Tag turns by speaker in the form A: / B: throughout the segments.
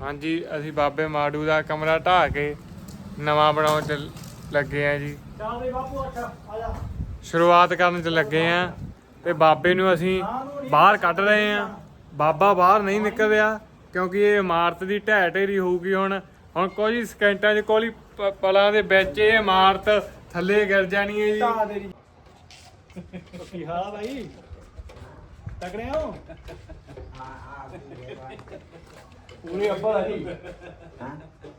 A: ਹਾਂਜੀ ਅਸੀਂ ਬਾਬੇ ਮਾੜੂ ਦਾ ਕਮਰਾ ਢਾਹ ਕੇ ਨਵਾਂ ਬਣਾਉਣ ਚ ਲੱਗੇ ਆ ਜੀ।
B: ਚੱਲ ਦੇ ਬਾਪੂ ਅੱਛਾ ਆ ਜਾ।
A: ਸ਼ੁਰੂਆਤ ਕਰਨ ਚ ਲੱਗੇ ਆ ਤੇ ਬਾਬੇ ਨੂੰ ਅਸੀਂ ਬਾਹਰ ਕੱਢ ਰਹੇ ਆ ਬਾਬਾ ਬਾਹਰ ਨਹੀਂ ਨਿਕਲ ਰਿਹਾ ਕਿਉਂਕਿ ਇਹ ਇਮਾਰਤ ਦੀ ਢਹਿ ਢੇਰੀ ਹੋਊਗੀ ਹੁਣ। ਹੁਣ ਕੁਝ ਹੀ ਸਕਿੰਟਾਂ 'ਚ ਕੋਲੀ ਪ- ਪਲਾਂ ਦੇ ਵਿੱਚ ਇਹ ਇਮਾਰਤ ਥੱਲੇ ਗਿਰ ਜਾਣੀ ਹੈ ਜੀ।
B: ਢਾ ਕੀ ਹਾਲ ਆ ਭਾਈ ਤਕੜੇ ਹੋ? ਪੂਰੇ ਅੱਬਾ ਆ ਜੀ।
C: ਹਾਂ।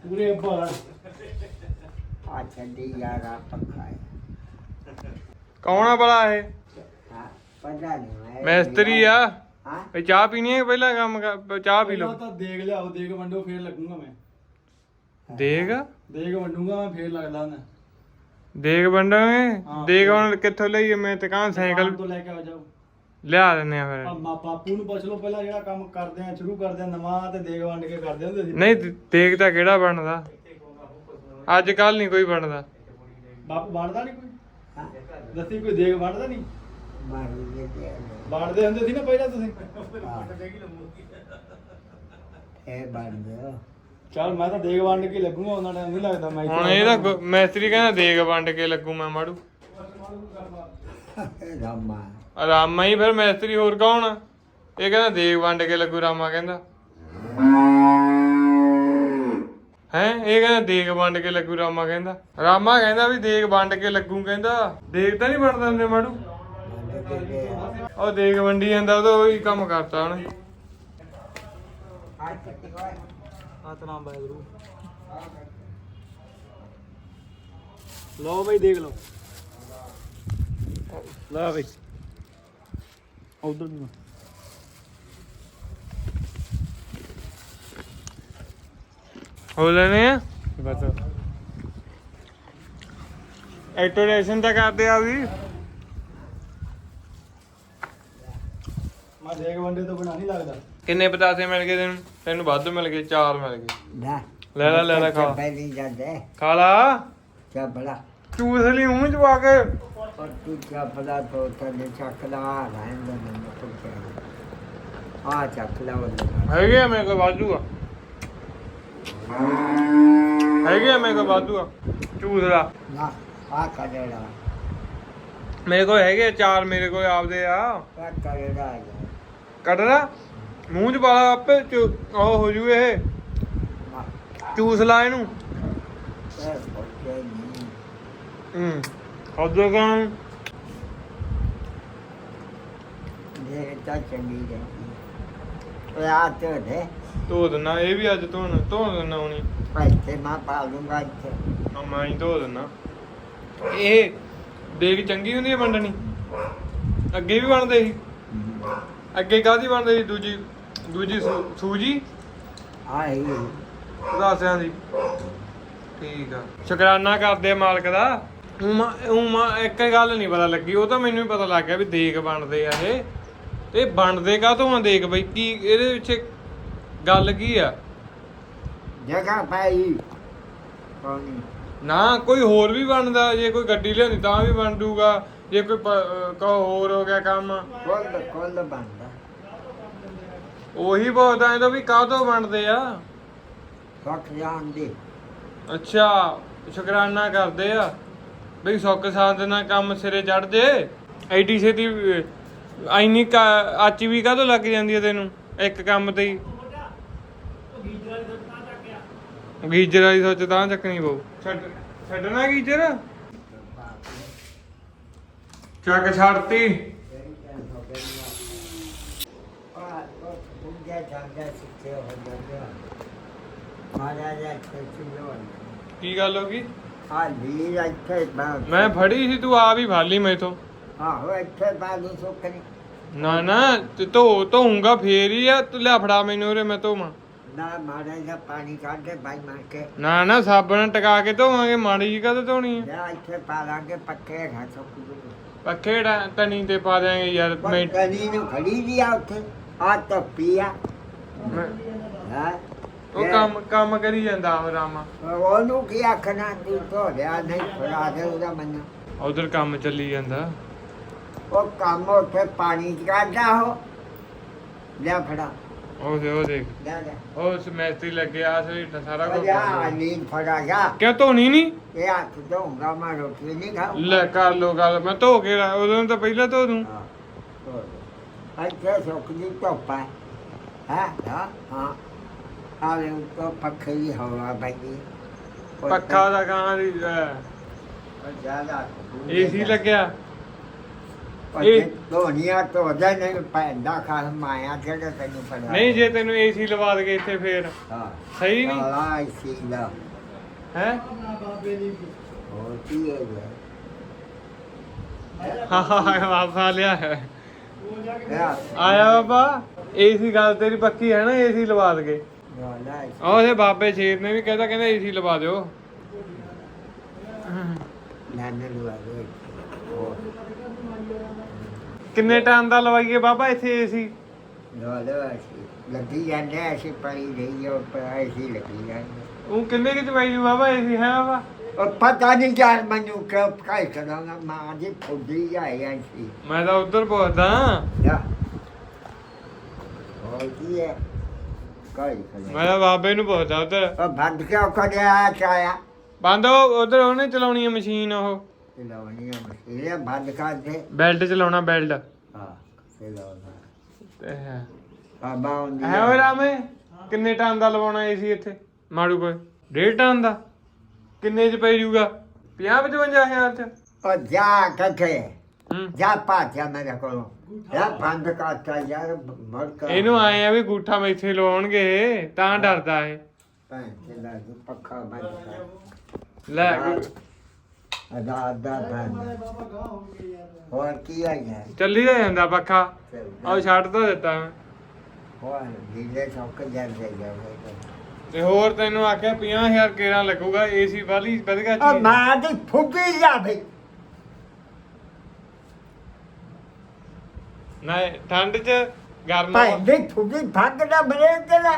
B: ਪੂਰੇ ਅੱਬਾ ਆ
C: ਆ ਛੱਡੀ ਯਾਰਾ ਪੱਖਾ ਹੈ।
A: ਕੌਣ ਆ ਭਲਾ ਇਹ?
C: ਹਾਂ ਪਤਾ ਨਹੀਂ ਮੈਂ
A: ਮਿਸਤਰੀ ਆ।
C: ਹਾਂ।
A: ਇਹ ਚਾਹ ਪੀਣੀ ਹੈ ਪਹਿਲਾਂ ਕੰਮ ਕਰ- ਚਾਹ ਪੀ
B: ਪਹਿਲਾਂ
A: ਲਓ
B: ਤਾਂ ਦੇਖ ਲਿਆਓ ਦੇਖ ਵੰਡੋ ਫੇਰ ਲੱਗੂਗਾ ਮੈਂ।
A: ਦੇਗ
B: ਦੇਖ ਵੰਡੂਗਾ ਮੈਂ ਫੇਰ ਲੱਗਦਾ ਹੁੰਦਾ
A: ਦੇਗ ਵੰਡਾਂਗੇ?
B: ਹਾਂ।
A: ਦੇਗ ਹੁਣ ਕਿੱਥੋਂ ਲਈਏ ਮੈਂ ਤੇ ਕਾਂ ਸਾਈਕਲ
B: ਤੋਂ ਲੈ ਕੇ ਆ ਜਾਓ।
A: ਲਿਆ ਦਿੰਨੇ ਆ ਫਿਰ।
B: ਮਾ ਬਾਪੂ ਨੂੰ ਪੁੱਛ ਲਓ ਪਹਿਲਾਂ ਜਿਹੜਾ ਕੰਮ ਕਰਦੇ ਆ ਸ਼ੁਰੂ ਕਰਦੇ ਆ ਨਵਾਂ ਤੇ ਦੇਖ ਵੰਡ ਕੇ ਕਰਦੇ ਹੁੰਦੇ ਸੀ।
A: ਨਹੀਂ ਦੇ- ਦੇਗ ਤਾਂ ਕਿਹੜਾ ਬਣਦਾ? ਅੱਜ ਕੱਲ ਨਹੀਂ ਕੋਈ ਬਣਦਾ।
B: ਬਾਪੂ ਵੰਡਦਾ ਨਹੀਂ ਕੋਈ? ਦੱਸੀ ਕੋਈ ਦੇਖ ਵੰਡਦਾ ਨਹੀਂ? ਵੰਡਦੇ ਹੁੰਦੇ ਸੀ ਨਾ ਪਹਿਲਾਂ ਤੁਸੀਂ?
C: ਇਹ
B: ਚਲ ਮੈਂ ਤਾਂ ਦੇਖ ਵੰਡ ਕੇ ਲੱਗੂਗਾ ਉਹਨਾਂ ਟਾਈਮ ਨਹੀਂ ਲੱਗਦਾ ਮੈਂ
A: ਹੁਣ ਇਹਦਾ ਗੁ- ਮਿਸਤਰੀ ਕਹਿੰਦਾ ਦੇਗ ਵੰਡ ਕੇ ਲੱਗੂ ਮੈਂ ਮਾੜੂ।
C: ਰਾਮਾ
A: ਰਾਮਾ ਹੀ ਫਿਰ ਮਿਸਤਰੀ ਹੋਰ ਕੌਣ ਆ? ਇਹ ਕਹਿੰਦਾ ਦੇਗ ਵੰਡ ਕੇ ਲੱਗੂ ਰਾਮਾ ਕਹਿੰਦਾ। ਹੈ? ਇਹ ਕਹਿੰਦਾ ਦੇਗ ਵੰਡ ਕੇ ਲੱਗੂ ਰਾਮਾ ਕਹਿੰਦਾ। ਰਾਮਾ ਕਹਿੰਦਾ ਵੀ ਦੇਗ ਵੰਡ ਕੇ ਲੱਗੂ ਕਹਿੰਦਾ। ਦੇਗ ਤਾਂ ਨਹੀਂ ਵੰਡਦਾ ਹੁੰਦੇ ਮਾੜੂ? ਉਹ ਦੇਗ ਵੰਡੀ ਜਾਂਦਾ ਉਹਦਾ ਉਹੀ ਕੰਮ ਕਰਤਾ ਉਹਨੇ।
C: ਆ
B: ਵਾਹਿਗੁਰੂ ਲਓ ਬਈ ਦੇਖ ਲਓ। ਲੈ ਬਈ। ਉਧਰ ਨੂੰ।
A: ਹੋ ਲੈਣੇ ਆ? ਬਸ। ਐਕਟੋਰੇਸ਼ਨ ਤਾਂ ਕਰਦੇ ਆ ਵੀ।
B: ਮੈਂ ਦੇਖ ਵੰਡੇ ਤੋਂ ਬਣਾ ਨਹੀਂ ਲੱਗਦਾ।
A: ਕਿੰਨੇ ਪਤਾਸੇ ਮਿਲ ਗਏ ਤੈਨੂੰ? ਤੈਨੂੰ ਵੱਧ ਮਿਲ ਗਏ ਚਾਰ ਮਿਲ ਗਏ।
C: ਨਾ।
A: ਲੈ ਲੈ ਲੈ ਲੈ ਖਾ।
C: ਪਹਿਲੀ ਜਾਂਦੇ।
A: ਖਾ ਲਾ।
C: ਚੱਬਲਾ
A: ਚੂਸ ਲਈ ਮੂੰਹ ਚ ਪਾ ਕੇ।
C: ਪਰ ਤੂੰ ਚੱਬਲਾ ਤੋਂ ਤਨੇ ਚੱਕਲਾ ਰਹਿੰਦਾ ਮੈਨੂੰ ਪੁੱਛਿਆ ਆ ਚੱਕਲਾ ਉਹ
A: ਹੈਗੇ ਆ ਮੇਰੇ ਕੋਲ ਵਾਧੂ ਆ। ਹੈਗੇ ਆ ਮੇਰੇ ਕੋਲ ਵਾਧੂ ਆ। ਚੂਸ ਲਾ
C: ਨਾ ਆ ਕੜੇੜਾ
A: ਮੇਰੇ ਕੋਲ ਹੈਗੇ ਚਾਰ ਮੇਰੇ ਕੋਲ ਆਪਦੇ ਆ।
C: ਆ ਕੜੇੜਾ ਆ
A: ਲਾ ਮੂੰਹ ਚ ਪਾ ਲਾ ਆਪੇ ਚੂ- ਉਹ ਹੋ ਜੂ ਇਹ।
C: ਨਾ।
A: ਚੂਸ ਲਾ ਇਹਨੂੰ। ਹੂੰ। ਕਾਂ
C: ਇਹ ਤਾਂ ਚੰਗੀ ਹੈ। ਉਹ ਆ ਤੇ ਦੇ।
A: ਧੋ ਦਿੰਨਾ ਇਹ ਵੀ ਅੱਜ ਧੋਣ ਧੋ ਦਿੰਨਾ ਹੁਣੀ।
C: ਪੈਸੇ ਮੈਂ ਪਾ ਲੂੰਗਾ ਇੱਥੇ।
A: ਆ ਮੈਂ ਹੀ ਧੋ ਦਿੰਨਾ। ਇਹ ਦੇਖ ਚੰਗੀ ਹੁੰਦੀ ਹੈ ਵੰਡਣੀ? ਅੱਗੇ ਵੀ ਬਣਦੇ ਸੀ? ਅੱਗੇ ਕਾਹਦੀ ਬਣਦੇ ਸੀ? ਦੂਜੀ ਦੂਜੀ ਸੂ- ਸੂਜੀ?
C: ਆਈ
A: ਉਦਾਸਿਆਂ ਦੀ। ਠੀਕ ਆ। ਸ਼ੁਕਰਾਨਾ ਕਰਦੇ ਆ ਮਾਲਕ ਦਾ। ਮਾ- ਇੱਕ ਗੱਲ ਨਹੀਂ ਪਤਾ ਲੱਗੀ ਉਹ ਤਾਂ ਮੈਨੂੰ ਵੀ ਪਤਾ ਲੱਗ ਗਿਆ ਵੀ ਦੇਖ ਬਣਦੇ ਆ ਇਹ। ਤੇ ਬਣਦੇ ਕਾਹਤੋਂ ਆ ਦੇਖ ਬਈ ਕੀ ਇਹਦੇ ਵਿੱਚ ਗੱਲ ਕੀ ਆ?
C: ਜਗ੍ਹਾ ਪਾਈ। ਪਾਣੀ
A: ਨਾ ਕੋਈ ਹੋਰ ਵੀ ਬਣਦਾ ਜੇ ਕੋਈ ਗੱਡੀ ਲਿਆਉਂਦੀ ਤਾਂ ਵੀ ਬਣ ਜੂਗਾ ਜੇ ਕੋਈ ਕੋ ਹੋਰ ਹੋ ਗਿਆ ਕੰਮ।
C: ਕੋਲ ਕੋਲ ਬੰਦਾ
A: ਉਹੀ ਬਹੁਤਾ ਇਹਦਾ ਵੀ ਕਾਹਤੋਂ ਬਣਦੇ ਆ?
C: ਸੁੱਖ ਜਾਣ ਦੀ
A: ਅੱਛਾ ਸ਼ੁਕਰਾਨਾ ਕਰਦੇ ਆ। ਬਈ ਸੁੱਖ ਸਾਧ ਨਾਲ ਕੰਮ ਸਿਰੇ ਚੜ ਜੇ ਐਡੀ ਛੇਤੀ ਐਨੀ ਆਚੀ ਵੀ ਕਾਹਤੋਂ ਲੱਗ ਜਾਂਦੀ ਹੈ ਤੈਨੂੰ? ਇੱਕ ਕੰਮ ਤੇ ਹੀ। ਗੀਜਰ ਵਾਲੀ ਸੋਚ ਤਾਂ ਚੱਕਣੀ ਪਊ। ਛੱਡ, ਛੱਡਣਾ ਗੀਜਰ? ਚੱਕ ਛੱਡਤੀ। ਕੀ ਗੱਲ ਹੋ ਗਈ?
C: ਇੱਥੇ ਬਾਗ
A: ਮੈਂ ਫੜੀ ਸੀ ਤੂੰ ਆ ਵੀ ਫਾਲੀ ਮੈਥੋਂ।
C: ਆਹੋ ਇੱਥੇ ਬਾਗ ਸੁੱਕਣੀ
A: ਨਾ ਨਾ ਤੇ ਧੋ ਧੋਊਂਗਾ ਫੇਰ ਹੀ ਆ ਤੂੰ ਲਿਆ ਫੜਾ ਮੈਨੂੰ ਉਰੇ ਮੈਂ ਧੋਵਾਂ।
C: ਨਾ ਮਹਾਰਾਜਾ ਪਾਣੀ ਕੱਢੇ ਬਾਈ ਮਾਰ ਕੇ।
A: ਨਾ ਨਾ ਸਾਬਣ ਟਕਾ ਕੇ ਧੋਵਾਂਗੇ ਮਾੜੀ ਜੀ ਕਦ ਧੋਣੀ ਆ?
C: ਇੱਥੇ ਪਾ ਲਾਂਗੇ ਪੱਕੇ ਘਾ ਸੁੱਕ ਜੂ।
A: ਪੱਖੇ ਡਾ- ਤਣੀ ਤੇ ਪਾ ਦਿਆਂਗੇ ਯਾਰ ਮੈਂ
C: ਕਨੀ ਨੂੰ ਖੜੀ ਲਿਆ ਉੱਥੇ ਆ ਤਾਂ ਪੀਆ
A: ਮੈਂ-
C: ਹਾਂ?
A: ਉਹ ਕੰਮ ਕੰਮ ਕਰੀ ਜਾਂਦਾ ਉਹ ਰਾਮਾ।
C: ਉਹਨੂੰ ਕੀ ਆਖਣਾ ਤੂੰ ਧੋ ਲਿਆ ਨਹੀਂ ਫੜਾ ਦੇ ਉਹਦਾ ਮੰਨ।
A: ਉਧਰ ਕੰਮ ਚੱਲੀ ਜਾਂਦਾ।
C: ਉਹ ਕੰਮ ਉੱਥੇ ਪਾਣੀ ਚ ਕੱਢਦਾ ਹੋ ਲਿਆ ਫੜਾ।
A: ਉਹ ਦੇ ਉਹ ਦੇਖ।
C: ਲੈ ਲੈ।
A: ਉਹ ਸਮੈਸਟਰੀ ਲੱਗਿਆ ਸੀ ਸਾਰਾ ਕੁਝ
C: ਅਜਾ ਨੀਂਦ ਫੜਾ ਜਾ।
A: ਕਿਉਂ ਧੋਣੀ ਨਹੀਂ
C: ਇਹ ਹੱਥ ਧੋਊਂਗਾ ਮੈਂ ਰੋਟੀ ਨਹੀਂ ਖਾਊਂ
A: ਲੈ ਕਰ ਲੋ ਗੱਲ ਮੈਂ ਧੋ ਕੇ ਰਾ- ਉਦੋਂ ਤਾਂ ਪਹਿਲਾਂ ਧੋ ਦੂੰ।
C: ਹਾਂ ਧੋ ਦੇ। ਇੱਥੇ ਸੁੱਕ ਦੀ ਧੁੱਪ ਹੈ। ਹਾਂ ਹਾਂ ਹਾਂ। ਆਲੇ ਉੱਤੋਂ ਪੱਖੇ ਦੀ ਹਵਾ ਪੈਂਦੀ।
A: ਪੱਖਾ ਦਾ ਕਾਂ ਦੀ
C: ਜ਼ਿਆਦਾ
A: ਏਸੀ ਲੱਗਿਆ।
C: ਇਹ
A: ਇਹ-
C: ਧੋਨੀਆਂ ਧੋਦੇ ਨੇ ਪੈਂਦਾ ਖਾਸ ਮਾਇਆ ਜਿਹੜਾ ਤੈਨੂੰ ਪੜਾ
A: ਨਹੀਂ ਜੇ ਤੈਨੂੰ ਏਸੀ ਲਵਾ ਦਗੇ ਇੱਥੇ ਫੇਰ।
C: ਹਾਂ।
A: ਸਹੀ ਨਹੀਂ?
C: ਆਲਾ ਸੀ ਲਾ
A: ਹੈ?
C: ਹੋਰ ਕੀ ਹੈ ਜੀ
A: ਹਾਂ ਹਾਂ ਵਾਪਸ ਲਿਆ। ਹੈ ਆਇਆ ਬਾਬਾ ਏਸੀ ਗੱਲ ਤੇਰੀ ਪੱਕੀ ਹੈ ਨਾ ਏਸੀ ਲਵਾ ਦਗੇ।
C: ਵਾਲਾ
A: ਉਹ ਇਹ ਬਾਬੇ ਸ਼ੇਰ ਨੇ ਵੀ ਕਹਿੰਦਾ ਕਹਿੰਦਾ ਏਸੀ ਲਵਾ ਦਿਓ।
C: ਲਵਾ
A: ਕਿੰਨੇ ਟਾਈਮ ਦਾ ਲਵਾਈਏ ਬਾਬਾ ਇੱਥੇ ਏਸੀ
C: ਲੱਗੀ ਜਾਂਦੇ ਐਸੀ ਪਈ ਰਹੀ ਉਹ ਐਸੀ ਲੱਗੀ ਜਾਂਦੇ
A: ਉਹ ਕਿੰਨੇ ਕਿ ਚਵਾਈ ਜੂ ਬਾਬਾ ਏਸੀ ਹੈ ਬਾਬਾ?
C: ਉਹ ਪਤਾ ਨਹੀਂ ਯਾਰ ਮੈਨੂੰ ਕਿ ਕਾਇ ਕਰਾਂਗਾ ਮਾਂ ਦੀ ਫੁੱਡੀ ਜਾਏ ਸੀ
A: ਮੈਂ ਤਾਂ ਉਧਰ ਪੁੱਛਦਾ।
C: ਜਾ। ਹੋਰ ਕੀ ਹੈ?
A: ਮੈਂ ਤਾਂ ਬਾਬੇ ਨੂੰ ਪੁੱਛਦਾ ਉਧਰ।
C: ਉਹ ਬੰਦ ਕਿਉਂ ਕਰਿਆ ਚਾਇਆ
A: ਬੰਦ ਉਧਰ ਉਹਨੇ ਚਲਾਉਣੀ ਹੈ ਮਸ਼ੀਨ ਉਹ।
C: ਮਸ਼ੀਨਾਂ ਦੇ।
A: ਬੈਲਟ ਚਲਾਉਣਾ ਬੈਲਟ।
C: ਹਾਂ ਤੇ ਲਾਉਣਾ।
A: ਤੇ ਹੈ।
C: ਬਾਬਾ ਹੁੰਦੀ
A: ਹੈ ਓਏ ਰਾਮੇ ਕਿੰਨੇ ਟਾਈਮ ਦਾ ਲਵਾਉਣਾ ਏਸੀ ਇੱਥੇ? ਮਾੜੂ ਕੋਈ ਡੇਢ ਟਾਈਮ ਦਾ। ਕਿੰਨੇ ਚ ਪੈ ਜਾਊਗਾ 50 55000 ਚ।
C: ਉਹ ਜਾ ਕੱਥੇ
A: ਹੂੰ।
C: ਜਾ ਪਾਚਾ ਮੇਰੇ ਕੋਲੋਂ। ਯਾ ਬੰਦ ਕਰਤਾ ਯਾਰ ਮਰ ਕਰ
A: ਇਹਨੂੰ ਆਏ ਆ ਵੀ ਗੂਠਾ ਮੈਥੇ ਲਵਾਉਣਗੇ ਤਾਂ ਡਰਦਾ ਇਹ।
C: ਭੈਣ ਤੇ ਲਾ ਦੂੰ ਪੱਖਾ ਬੰਦ ਕਰ।
A: ਲੈ।
C: ਅਦਾ ਅਦਾ ਬੰਦ। ਹੋਰ ਕੀ ਆ ਯਾਰ
A: ਚੱਲੀ ਤਾਂ ਜਾਂਦਾ ਪੱਖਾ। ਆਹ ਛੱਡ ਤਾਂ ਦਿੱਤਾ ਮੈਂ।
C: ਹੋਰ ਢੀਲੇ ਚੌਕ ਜਾਂਦੇ ਜਾਵੇ
A: ਤੇ ਹੋਰ ਤੈਨੂੰ ਆਖਿਆ 50000 ਕੇਰਾ ਲੱਗੂਗਾ ਏਸੀ ਵਾਲੀ ਵਧੀਆ
C: ਉਹ
A: ਚੀਜ਼।
C: ਮਾਂ ਦੀ ਫੁੱਬੀ ਜਾਵੇ।
A: ਨਾ ਠੰਡ ਚ ਗਰਮ
C: ਭਾਈ ਦੀ ਭੱਗ ਦਾ ਬਰੇ ਤੇ ਲੈ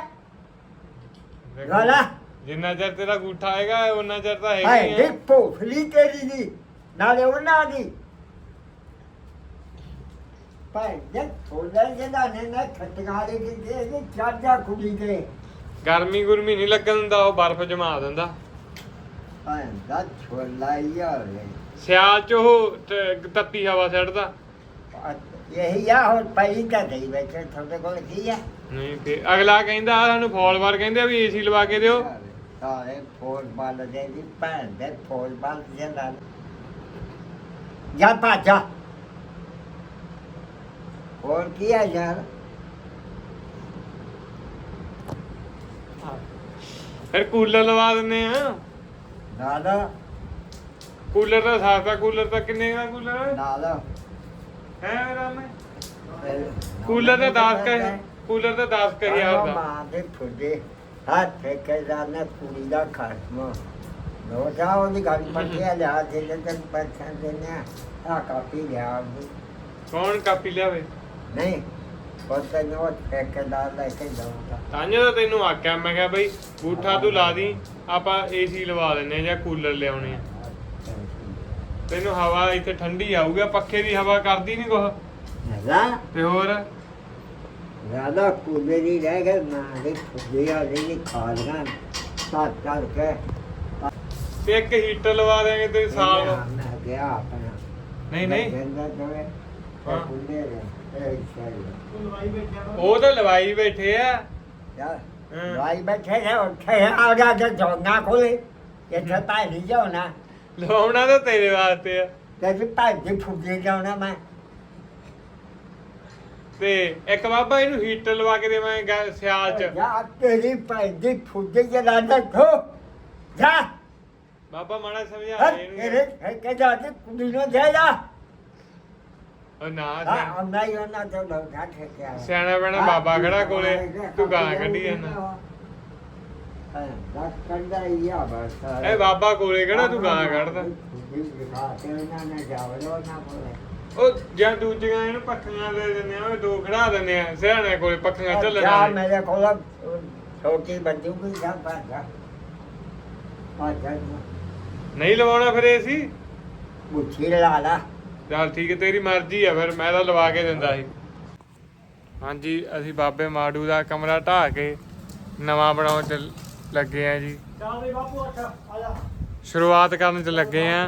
C: ਗਾਲਾ
A: ਜਿੰਨਾ ਚਿਰ ਤੇਰਾ ਗੂਠਾ ਆਏਗਾ ਉਹਨਾਂ ਚਿਰ ਤਾਂ ਹੈਗਾ
C: ਭਾਈ
A: ਹੀ
C: ਦੀ ਭੋਫਲੀ ਤੇਰੀ ਦੀ ਨਾਲੇ ਉਹਨਾਂ ਦੀ। ਭਾਈ ਦੇ ਥੋੜਾ ਜਿਹਾ ਨੇ ਨਾ ਖਟਕਾਲੇ ਦੀ ਦੇ ਚਾਜਾ ਕੁੜੀ ਦੇ।
A: ਗਰਮੀ ਗੁਰਮੀ ਨਹੀਂ ਲੱਗਣ ਦਿੰਦਾ ਉਹ ਬਰਫ਼ ਜਮਾ ਦਿੰਦਾ।
C: ਭਾਈ ਦਾ ਛੋਲਾ ਯਾਰ
A: ਸਿਆਲ ਚ ਉਹ ਤੱਤੀ ਹਵਾ ਛੱਡਦਾ
C: ਇਹੀ ਆ ਹੁਣ ਪਈ ਤਾਂ ਨਹੀਂ ਬੈਠੇ ਤੁਹਾਡੇ ਕੋਲ ਕੀ ਆ?
A: ਨਹੀਂ ਤੇ ਅਗਲਾ ਕਹਿੰਦਾ ਆਹ ਸਾਨੂੰ ਫੋਲਵਾਰ ਕਹਿੰਦੇ ਆ ਵੀ ਏਸੀ ਲਵਾ ਕੇ ਦਿਓ।
C: ਸਾਰੇ ਫੋਨ ਬਾਲ ਦੇ ਦੀ ਭੈਣ ਦੇ ਫੋਨ ਬਾਲ ਦੇ ਨਾਲ। ਜਾ ਭਾਜਾ। ਹੋਰ ਕੀ ਆ ਯਾਰ?
A: ਫਿਰ ਕੂਲਰ ਲਵਾ ਦਿੰਨੇ ਆ।
C: ਨਾਲ।
A: ਕੂਲਰ ਦਾ ਸਸਤਾ ਕੂਲਰ ਤਾਂ ਕਿੰਨੇ ਦਾ ਕੂਲਰ?
C: ਨਾਲ।
A: ਹੈ ਰਾਮੇ ਕੂਲਰ ਦਾ 10 ਕਾ ਕੂਲਰ ਦਾ 10 ਕਾ ਹਜ਼ਾਰ ਦਾ।
C: ਮਾਂ ਦੇ ਫੁੱਡੇ ਹੱਥ ਕੇ ਜਾਣਾ ਕੁੜੀ ਦਾ ਖਸਮ। ਨੋ ਜਾ ਉਹਦੀ ਗੱਲ ਪੱਟਿਆ ਲਿਆ ਦੇ ਦੇ ਤਨ ਪਛਾਣ ਦੇਣਾ ਆ। ਕਾਪੀ ਲਿਆ ਉਹਦੀ।
A: ਕੌਣ ਕਾਪੀ ਲਿਆਵੇ?
C: ਨਹੀਂ ਪਤਾ ਨਹੀਂ ਉਹ ਠੇਕੇਦਾਰ ਲੈ ਕੇ ਜਾਊਗਾ।
A: ਤਾਂਜੋ ਤਾਂ ਤੈਨੂੰ ਆਖਿਆ ਮੈਂ ਕਿਹਾ ਬਈ ਬੂਠਾ ਤੂੰ ਲਾ ਦੀ ਆਪਾਂ ਏਸੀ ਲਵਾ ਦਿੰਨੇ ਆ ਜਾਂ ਕੂਲਰ ਲਿਆਉਣੇ ਆ। ਤੈਨੂੰ ਹਵਾ ਇੱਥੇ ਠੰਡੀ ਆਊਗਾ ਪੱਖੇ ਦੀ ਹਵਾ ਕਰਦੀ ਨਹੀਂ ਕੁਛ।
C: ਨਾ
A: ਤੇ ਹੋਰ?
C: ਰਾਦਾ ਕੁਲੇ ਦੀ ਰਹਿ ਗਏ ਨਾ ਦੇ ਫੁੱਡੇ ਆ ਨਹੀਂ ਖਾ ਲਗਾ ਸਾਤ ਕਰ ਕੇ
A: ਤੇ ਇੱਕ ਹੀਟਰ ਲਵਾ ਦੇਾਂਗੇ ਤੇ ਸਾਲ ਨੂੰ।
C: ਮੈਂ ਗਿਆ ਆਪਣਾ।
A: ਨਹੀਂ ਨਹੀਂ। ਹਾਂ।
C: ਕੁਲੇ ਇਹ
A: ਉਹ ਤਾਂ ਲਵਾਈ ਬੈਠੇ ਆ।
C: ਯਾਰ
A: ਹਾਂ।
C: ਭਾਈ ਬੈਠੇ ਨੇ ਉੱਠੇ ਆ ਜਾ ਕੇ ਜੋਨਾ ਖੋਲੇ। ਇੱਥੇ ਭਾਈ ਨਹੀਂ ਜਾਣਾ।
A: ਲਵਾਉਣਾ ਤਾਂ ਤੇਰੇ ਵਾਸਤੇ ਆ।
C: ਤੇ ਵੀ ਦੀ ਫੁੱਡੇ ਜਾਣਾ ਮੈਂ।
A: ਤੇ ਇੱਕ ਬਾਬਾ ਇਹਨੂੰ ਹੀਟਰ ਲਵਾ ਕੇ ਦੇਵਾਂਗੇ ਸਿਆਲ ਚ।
C: ਯਾ ਤੇਰੀ ਦੀ ਫੁੱਡੇ ਜਲਾ ਦੇ ਖੋ। ਜਾ।
A: ਬਾਬਾ ਮਾੜਾ ਸਮਝਾ ਇਹਨੂੰ
C: ਕੇ ਜਾ ਕੇ ਕੁੜੀ ਨੂੰ ਦੇ ਜਾ।
A: ਉਹ ਨਾ
C: ਅੰਨਾ ਹੀ ਉਹਨਾਂ ਤੋਂ ਲੋਕਾਂ ਠੇਕਿਆ
A: ਸਿਆਣਾ ਬਣਾ ਬਾਬਾ ਖੜਾ ਕੋਲੇ ਤੂੰ ਗਾਲਾਂ ਕੱਢੀ ਜਾਂਦਾ।
C: ਹੀ ਆ ਬਸ
A: ਇਹ ਬਾਬਾ ਕੋਲੇ ਕਿਹੜਾ ਤੂੰ ਗਾਲਾਂ ਕੱਢਦਾ?
C: ਤੇ ਉਹਨਾਂ ਨੇ ਜਾਵਲੋ ਨਾ ਕੋਲੇ
A: ਉਹ ਜਾਂ ਦੂਜੀਆਂ ਇਹਨੂੰ ਪੱਖੀਆਂ ਦੇ ਦਿੰਦੇ ਆ ਉਹ ਦੋ ਖੜਾ ਦਿੰਦੇ ਆ ਸਿਆਣੇ ਕੋਲੇ ਪੱਖੀਆਂ ਚੱਲਣ ਵਾਲੀ।
C: ਮੇਰੇ ਕੋਲ ਛੋਟੀ ਬੰਦੂ ਵੀ ਜਾ। ਬਾਜਾ ਬਾਜਾ
A: ਨਹੀਂ ਲਵਾਉਣਾ ਫਿਰ ਏਸੀ
C: ਮੁੱਛੀ ਲਾ ਲਾ।
A: ਚੱਲ ਠੀਕ ਹੈ ਤੇਰੀ ਮਰਜ਼ੀ ਆ ਫਿਰ ਮੈਂ ਤਾਂ ਲਵਾ ਕੇ ਦਿੰਦਾ ਸੀ। ਹਾਂਜੀ ਅਸੀਂ ਬਾਬੇ ਮਾੜੂ ਦਾ ਕਮਰਾ ਢਾਹ ਕੇ ਨਵਾਂ ਬਣਾਉਣ ਚ ਲੱਗੇ ਆ ਜੀ।
B: ਚੱਲ ਵੀ ਬਾਪੂ ਅੱਛਾ ਆ ਜਾ।
A: ਸ਼ੁਰੂਆਤ ਕਰਨ ਚ ਲੱਗੇ ਆ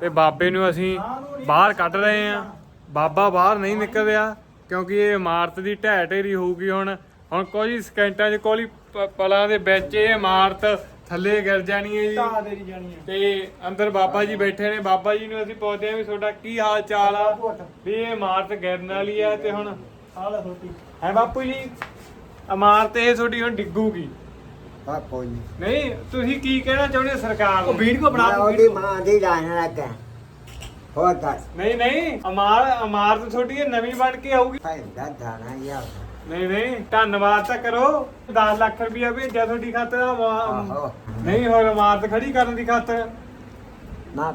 A: ਤੇ ਬਾਬੇ ਨੂੰ ਅਸੀਂ ਬਾਹਰ ਕੱਢ ਰਹੇ ਆ। ਬਾਬਾ ਬਾਹਰ ਨਹੀਂ ਨਿਕਲ ਰਿਹਾ ਕਿਉਂਕਿ ਇਹ ਇਮਾਰਤ ਦੀ ਢਹਿ ਢੇਰੀ ਹੋਊਗੀ ਹੁਣ। ਹੁਣ ਕੁਝ ਹੀ ਸਕਿੰਟਾਂ 'ਚ ਕੋਲੀ ਪਲਾਂ ਦੇ ਵਿੱਚ ਇਹ ਇਮਾਰਤ ਥੱਲੇ ਗਿਰ ਜਾਣੀ ਹੈ ਜੀ। ਤੇ ਅੰਦਰ ਬਾਬਾ ਜੀ ਬੈਠੇ ਨੇ। ਬਾਬਾ ਜੀ ਨੂੰ ਅਸੀਂ ਪੁੱਛਦੇ ਆ ਵੀ ਤੁਹਾਡਾ ਕੀ ਹਾਲ ਚਾਲ ਆ ਵੀ ਇਹ ਇਮਾਰਤ ਗਿਰਨ ਵਾਲੀ ਆ ਤੇ ਹੁਣ
B: ਆ ਲੈ ਰੋਟੀ
A: ਹੈ ਬਾਪੂ ਜੀ? ਇਮਾਰਤ ਇਹ ਤੁਹਾਡੀ ਹੁਣ ਡਿੱਗੂਗੀ।
C: ਆ ਕੋਈ ਨਹੀਂ
A: ਨਹੀਂ ਤੁਸੀਂ ਕੀ ਕਹਿਣਾ ਚਾਹੁੰਦੇ ਹੋ ਸਰਕਾਰ ਨੂੰ?
B: ਵੀਡੀਓ ਬਣਾ
C: ਮੈਂ
B: ਤੂੰ
C: ਮਾਂ ਦੀ ਲਾਣ ਲੱਗਾ ਹੋਰ ਦੱਸ।
A: ਨਹੀਂ ਨਹੀਂ ਇਮਾਰ ਇਮਾਰਤ ਤੁਹਾਡੀ ਇਹ ਨਵੀਂ ਬਣ ਕੇ ਆਊਗੀ।
C: ਪੈਂਦਾ ਦਾਣਾ ਯਾਰ
A: ਨਹੀਂ ਨਹੀਂ ਧੰਨਵਾਦ ਤਾਂ ਕਰੋ। 10 ਲੱਖ ਰੁਪਇਆ ਭੇਜਿਆ ਤੁਹਾਡੀ ਖਾਤਰ
C: ਆਹੋ।
A: ਇਮਾ- ਨਹੀਂ ਹੋਰ ਇਮਾਰਤ ਖੜੀ ਕਰਨ ਦੀ ਖਾਤਰ।
C: ਨਾ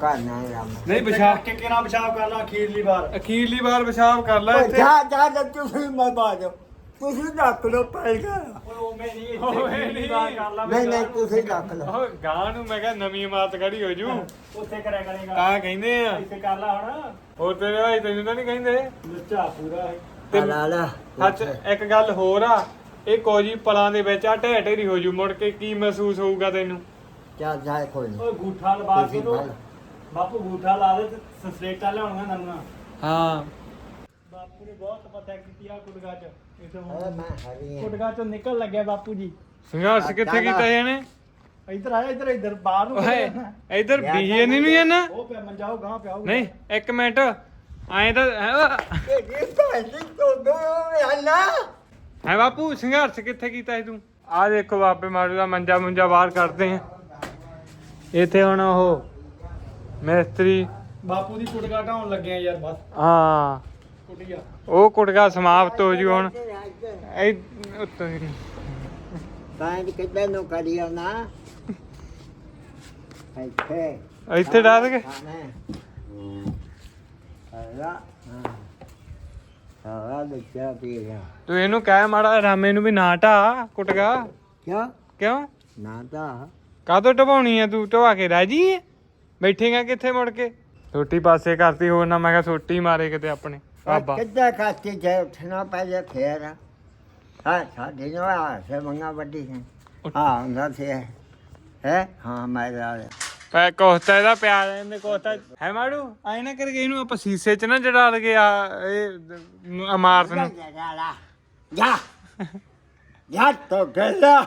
C: ਕਰਨਾ ਹੈ ਰਾਮ।
A: ਨਹੀਂ ਵਿਸ਼ਾ
B: ਕੇ ਕਿਹਨਾਂ ਪਿਸ਼ਾਬ ਕਰ ਲਾ ਅਖੀਰਲੀ ਵਾਰ।
A: ਅਖੀਰਲੀ ਵਾਰ ਪਿਸ਼ਾਬ ਕਰ ਲੈ ਇੱਥੇ।
C: ਜਾ ਜਾ ਜਾ ਤੁਸੀਂ ਮੈਂ ਬਾਜੋ ਤੁਸੀਂ ਰੱਖ ਲੋ ਪੈਗਾ
B: ਓਏ ਉਹ ਮੈਂ ਨਹੀਂ
A: ਓਏ
B: ਇੱਥੇ ਅਖੀਰਲੀ ਵਾਰ ਕਰ ਲਾ
C: ਨਹੀਂ ਨਹੀਂ ਤੁਸੀਂ ਰੱਖ ਲੋ
A: ਉਹ ਗਾਂ ਨੂੰ ਮੈਂ ਕਿਹਾ ਨਵੀਂ ਇਮਾਰਤ ਖੜੀ ਹੋ ਜੂ।
B: ਉੱਥੇ ਕਰਿਆ ਕਰੇਗਾ।
A: ਤਾਂ ਕਹਿੰਦੇ ਆ।
B: ਇੱਥੇ ਕਰ ਲਾ ਹੁਣ।
A: ਹੋਰ ਤੇਰੇ ਭਾਈ ਤੈਨੂੰ ਤਾਂ ਨਹੀਂ ਕਹਿੰਦੇ?
B: ਲੁੱਚਾ ਪੂਰਾ ਹੈ
A: ਤੇ
C: ਲਾ ਲਾ
A: ਸੱਚ ਇੱਕ ਗੱਲ ਹੋਰ ਆ। ਇਹ ਕੋਜੀ ਪਲਾਂ ਦੇ ਵਿੱਚ ਆ ਢਹਿ ਢੇਰੀ ਹੋ ਜੂ ਮੁੜ ਕੇ ਕੀ ਮਹਿਸੂਸ ਹੋਊਗਾ ਤੈਨੂੰ?
C: ਚੱਲ ਜਾ ਕੋਈ ਨਹੀਂ।
B: ਓਏ ਗੂਠਾ ਲਵਾ ਕੇ
C: ਤੁਸੀਂ।
B: ਬਾਪੂ ਗੂਠਾ ਲਾ ਦੇ ਤੇ ਸਸਰੇਟਾ ਲਿਆਉਣੀਆਂ ਨੰਨਾ
A: ਹਾਂ।
B: ਬਾਪੂ ਨੇ ਬਹੁਤ ਤਪੱਸਿਆ ਕੀਤੀ ਆ ਕੁੜਗਾ ਚ। ਇਥੇ
C: ਅਰੇ ਮੈਂ ਹਰੀ ਹਾਂ
B: ਕੁੜਗਾ ਚੋਂ ਨਿਕਲ ਲੱਗਿਆ ਬਾਪੂ ਜੀ।
A: ਸੰਘਰਸ਼ ਕਿੱਥੇ ਕੀਤਾ ਇਹਨੇ?
B: ਇੱਧਰ ਆਇਆ ਇੱਧਰ ਇੱਧਰ ਬਾਹਰ ਨੂੰ
A: ਓਏ
B: ਕਿੱਥੇ ਜਾਣਾ?
A: ਇਧਰ ਬੀਜੇ ਨਹੀਂ ਨੂੰ ਜਾਣਾ
B: ਉਹ ਪਿਆ ਮੰਜਾਓ ਗਾਂ ਪਿਆਓ
A: ਨਹੀਂ ਇੱਕ ਮਿੰਟ। ਐਂ ਤਾਂ ਹੈ?
C: ਇਹ ਜੀ ਪੈਸੇ ਤੋਂ ਦੋ ਆਲਾ
A: ਹੈ ਬਾਪੂ ਸੰਘਰਸ਼ ਕਿੱਥੇ ਕੀਤਾ ਸੀ ਤੂੰ? ਆ ਦੇਖੋ ਬਾਬੇ ਮਾਰੂ ਦਾ ਮੰਜਾ ਮੁੰਜਾ ਬਾਹਰ ਕੱਢਦੇ ਆ। ਇੱਥੇ ਹੁਣ ਉਹ ਮਿਸਤਰੀ
B: ਬਾਪੂ ਦੀ ਕੁੜਗਾ ਢਾਉਣ ਲੱਗੇ ਆ ਯਾਰ ਬਸ।
A: ਹਾਂ। ਉਹ ਕੁੜਗਾ ਸਮਾਪਤ ਹੋ ਜੂ ਹੁਣ। ਇਹ ਉੱਤੋਂ ਹੀ।
C: ਬਾਂਝ ਕਿੱਦਾਂ ਨੂੰ ਕਰੀਓ ਨਾ ਇੱਥੇ।
A: ਇੱਥੇ ਡਾਲ ਕੇ।
C: ਪੀ
A: ਤੂੰ ਇਹਨੂੰ ਕਹਿ ਮਾੜਾ ਰਾਮੇ ਨੂੰ ਵੀ ਨਾ ਢਾ ਕੁਟਗਾ
C: ਕਿਉਂ?
A: ਕਿਉਂ?
C: ਨਾ ਤਾਂ
A: ਕਾਹਤੋਂ ਢਵਾਉਣੀ ਆ ਤੂੰ? ਢਵਾ ਕੇ ਰਾਜੀ ਬੈਠੇਗਾ ਕਿੱਥੇ ਮੁੜ ਕੇ? ਛੋਟੀ ਪਾਸੇ ਕਰਤੀ ਹੋਰ ਨਾ ਮੈਂ ਕਿਹਾ ਛੋਟੀ ਮਾਰੇ ਕਿਤੇ ਆਪਣੇ। ਬਾਬਾ
C: ਕਿੱਦਾਂ ਖਾਤੀ ਜੇ ਉੱਠਣਾ ਪੈ ਫੇਰ? ਹਾਂ ਸਾਡੇ ਨੂੰ ਆ ਸੇ ਮੰਗਾ ਵੱਡੀ ਹੈ ਹਾਂ ਹੁੰਦਾ ਸੀ ਹੈ? ਹਾਂ ਮੈਂ ਲਿਆ।
A: ਪੈ ਕੋਸਤਾ ਇਹਦਾ ਪਿਆ ਜਾਂਦੇ ਕੋਸਤਾ। ਹੈ ਮਾੜੂ ਆਏ ਨਾ ਕਰਕੇ ਇਹਨੂੰ ਆਪਾਂ ਸੀਸੇ 'ਚ ਨਾ ਜੜਾ ਲਗੇ ਆ ਇਹ ਇਮਾਰਤ ਨੂੰ।
C: ਜਾ ਜਾ ਤੋ ਗਿਆ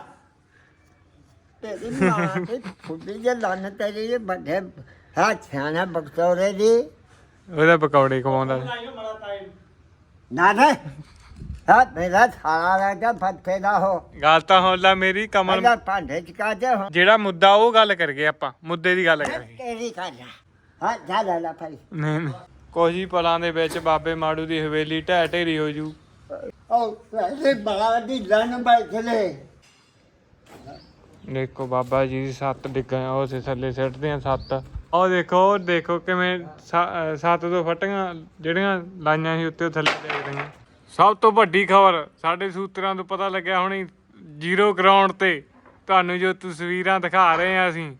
C: ਤੇਰੀ ਮਾਂ ਤੇ ਫੁੱਡੀ ਜੇ ਲੰਨ ਤੇਰੀ ਵੱਡੇ ਹਾਂ ਛਾਣਾ ਬਕਤੌਰੇ ਦੀ।
A: ਉਹਦਾ ਪਕੌੜੇ ਖਵਾਉਂਦਾ
C: ਨਾ ਨਾ। ਹਾਂ ਮੇਰਾ ਸਾਰਾ ਰਾਜਾ ਫੱਟੇ ਦਾ ਹੋ
A: ਗੱਲ ਤਾਂ ਹੋਲਾ ਮੇਰੀ ਕਮਲ
C: ਭਾਂਡੇ ਚ ਕਾਜੇ ਹੋ
A: ਜਿਹੜਾ ਮੁੱਦਾ ਉਹ ਗੱਲ ਕਰ ਗਏ ਆਪਾਂ ਮੁੱਦੇ ਦੀ ਗੱਲ ਕਰ ਗਏ।
C: ਤੇਰੀ ਕਾਜਾ ਹਾਂ ਜਾ ਲੈ ਲੈ ਭਾਈ।
A: ਨਹੀਂ ਨਹੀਂ। ਕੋਜੀ ਪਲਾਂ ਦੇ ਵਿੱਚ ਬਾਬੇ ਮਾੜੂ ਦੀ ਹਵੇਲੀ ਢਹਿ ਢੇਰੀ ਹੋ ਜੂ।
C: ਉਹ ਪਹਿਲੇ ਬੜਾ ਦੀ ਲੰਨ ਬੈਠਲੇ
A: ਦੇਖੋ ਬਾਬਾ ਜੀ ਦੀ ਸੱਤ ਡਿੱਗਾਂ ਉਹ ਸੇ ਥੱਲੇ ਸਿੱਟਦੇ ਆ ਸੱਤ। ਉਹ ਦੇਖੋ ਉਹ ਦੇਖੋ ਕਿਵੇਂ ਸ- ਅਹ ਸੱਤ ਤੋਂ ਫਟੀਆਂ ਜਿਹੜੀਆਂ ਲਾਈਆਂ ਸੀ ਉੱਤੇ ਉਹ ਥੱਲੇ ਡਿੱਗ ਰਹੀਆਂ। ਸਭ ਤੋਂ ਵੱਡੀ ਖਬਰ ਸਾਡੇ ਸੂਤਰਾਂ ਤੋਂ ਪਤਾ ਲੱਗਿਆ ਹੁਣੀ ਜ਼ੀਰੋ ਗਰਾਊਂਡ ਤੇ। ਤੁਹਾਨੂੰ ਜੋ ਤਸਵੀਰਾਂ ਦਿਖਾ ਰਹੇ ਆ ਅਸੀਂ,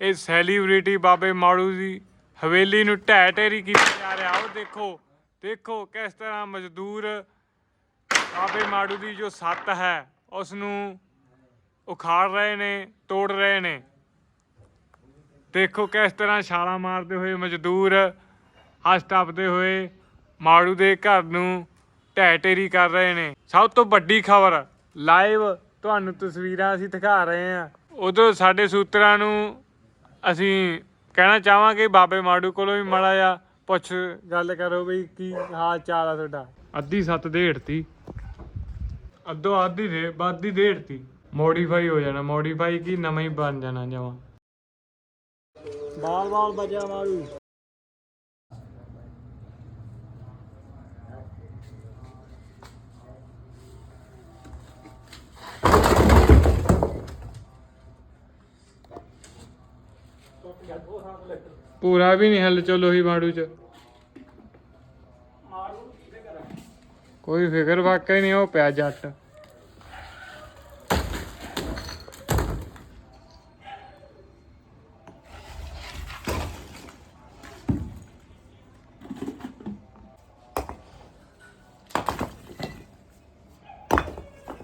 A: ਇਹ ਸੈਲੀਬ੍ਰਿਟੀ ਬਾਬੇ ਮਾੜੂ ਦੀ ਹਵੇਲੀ ਨੂੰ ਢਹਿ ਢੇਰੀ ਕੀਤਾ ਜਾ ਰਿਹਾ। ਉਹ ਦੇਖੋ ਦੇਖੋ ਕਿਸ ਤਰ੍ਹਾਂ ਮਜ਼ਦੂਰ ਬਾਬੇ ਮਾੜੂ ਦੀ ਜੋ ਸੱਤ ਹੈ ਉਸ ਨੂੰ ਉਖਾੜ ਰਹੇ ਨੇ, ਤੋੜ ਰਹੇ ਨੇ। ਦੇਖੋ ਕਿਸ ਤਰ੍ਹਾਂ ਛਾਲਾਂ ਮਾਰਦੇ ਹੋਏ ਮਜ਼ਦੂਰ ਹੱਸ ਟੱਪਦੇ ਹੋਏ ਮਾੜੂ ਦੇ ਘਰ ਨੂੰ ਢਹਿ ਢੇਰੀ ਕਰ ਰਹੇ ਨੇ। ਸਭ ਤੋਂ ਵੱਡੀ ਖਬਰ ਲਾਈਵ ਤੁਹਾਨੂੰ ਤਸਵੀਰਾਂ ਅਸੀਂ ਦਿਖਾ ਰਹੇ ਹਾਂ। ਉਧਰ ਸਾਡੇ ਸੂਤਰਾਂ ਨੂੰ ਅਸੀਂ ਕਹਿਣਾ ਚਾਹਾਂਗੇ, ਬਾਬੇ ਮਾੜੂ ਕੋਲੋਂ ਵੀ ਮਾੜਾ ਜਿਹਾ ਪੁੱਛ ਗੱਲ ਕਰੋ ਵੀ ਕੀ ਹਾਲ ਚਾਲ ਆ ਤੁਹਾਡਾ? ਅੱਧੀ ਸੱਤ ਦੇੜਤੀ ਅੱਧੋ ਅੱਧੀ ਦੇ ਬਾਦੀ ਦੇੜਤੀ ਮੋਡੀਫਾਈ ਹੋ ਜਾਣਾ, ਮੋਡੀਫਾਈ ਕੀ ਨਵਾਂ ਹੀ ਬਣ ਜਾਣਾ ਜਮਾ।
B: ਬਾਲ ਬਾਲ ਬਜਾ ਮਾਰੂ।
A: ਪੂਰਾ ਵੀ ਨਹੀਂ ਹੱਲ ਚਲੋ ਹੀ ਮਾੜੂ ਚ। ਕੋਈ ਫਿਕਰ ਵਾਕਿਆ ਹੀ ਨਹੀਂ ਉਹ ਪਿਆ ਜੱਟ।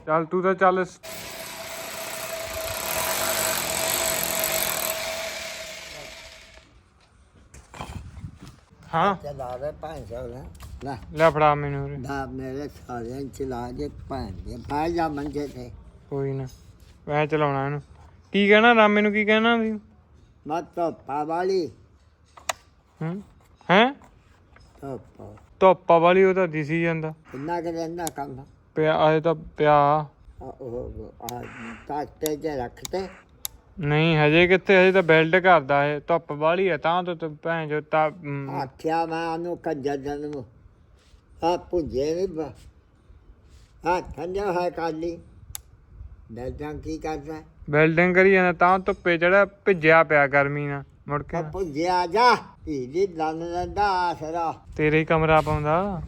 A: ਚੱਲ ਤੂੰ ਤਾਂ ਚੱਲ ਹਾਂ।
C: ਚਲਾ ਦੇ ਭਾਂ ਸੋਲਾ ਲੈ।
A: ਲੈ। ਫੜਾ ਮੈਨੂੰ ਉਰੇ।
C: ਦਾ ਮੇਰੇ ਸਾਰਿਆਂ ਚਲਾ ਦੇ ਭਾਂ ਦੇ। ਭਾਈ ਜਾ ਮੰਜੇ ਤੇ।
A: ਕੋਈ ਨਾ। ਮੈਂ ਚਲਾਉਣਾ ਇਹਨੂੰ। ਕੀ ਕਹਿਣਾ ਰਾਮੇ ਨੂੰ ਕੀ ਕਹਿਣਾ ਵੀ?
C: ਮਤ ਤੋਂ ਪਾਵਾਲੀ
A: ਹੂੰ? ਹੈ?
C: ਤੋਂ
A: ਧੁੱਪਾ ਵਾਲੀ ਉਹ ਤਾਂ ਦਿਸੀ ਜਾਂਦਾ।
C: ਕਿੰਨਾ ਕਿ ਰਹਿੰਦਾ ਕੰਮ?
A: ਪਿਆ ਆਏ ਤਾਂ ਪਿਆ।
C: ਤਾਕਤੇ ਜੇ ਰੱਖਤੇ
A: ਨਹੀਂ ਹਜੇ ਕਿੱਥੇ ਹਜੇ ਤਾਂ ਬਿਲਡ ਕਰਦਾ ਇਹ ਧੁੱਪ ਵਾਲੀ ਹੈ ਤਾਂ ਤੋਂ ਭੈਣ ਜੋ ਤਾਂ ਹਮ,
C: ਆਖਿਆ ਮੈਂ ਉਹਨੂੰ ਕੰਜਰ ਜਨ ਨੂੰ ਆ ਪੁੱਜੇ ਵੀ ਬ ਆ ਠੰਡਾ ਹੈ ਕਾਲੀ। ਬੈਠਾਂ ਕੀ ਕਰਦਾ?
A: ਬਿਲਡਿੰਗ ਕਰੀ ਜਾਂਦਾ ਤਾਂ ਧੁੱਪੇ ਜਿਹੜਾ ਭਿੱਜਿਆ ਪਿਆ ਗਰਮੀ ਨਾਲ ਮੁੜ ਕੇ।
C: ਆ ਜਾ ਧੀਰੀ ਲੰਨ ਲੈਂਦਾ ਆਸਰਾ।
A: ਤੇਰੇ ਹੀ ਕਮਰਾ ਪਾਉਂਦਾ।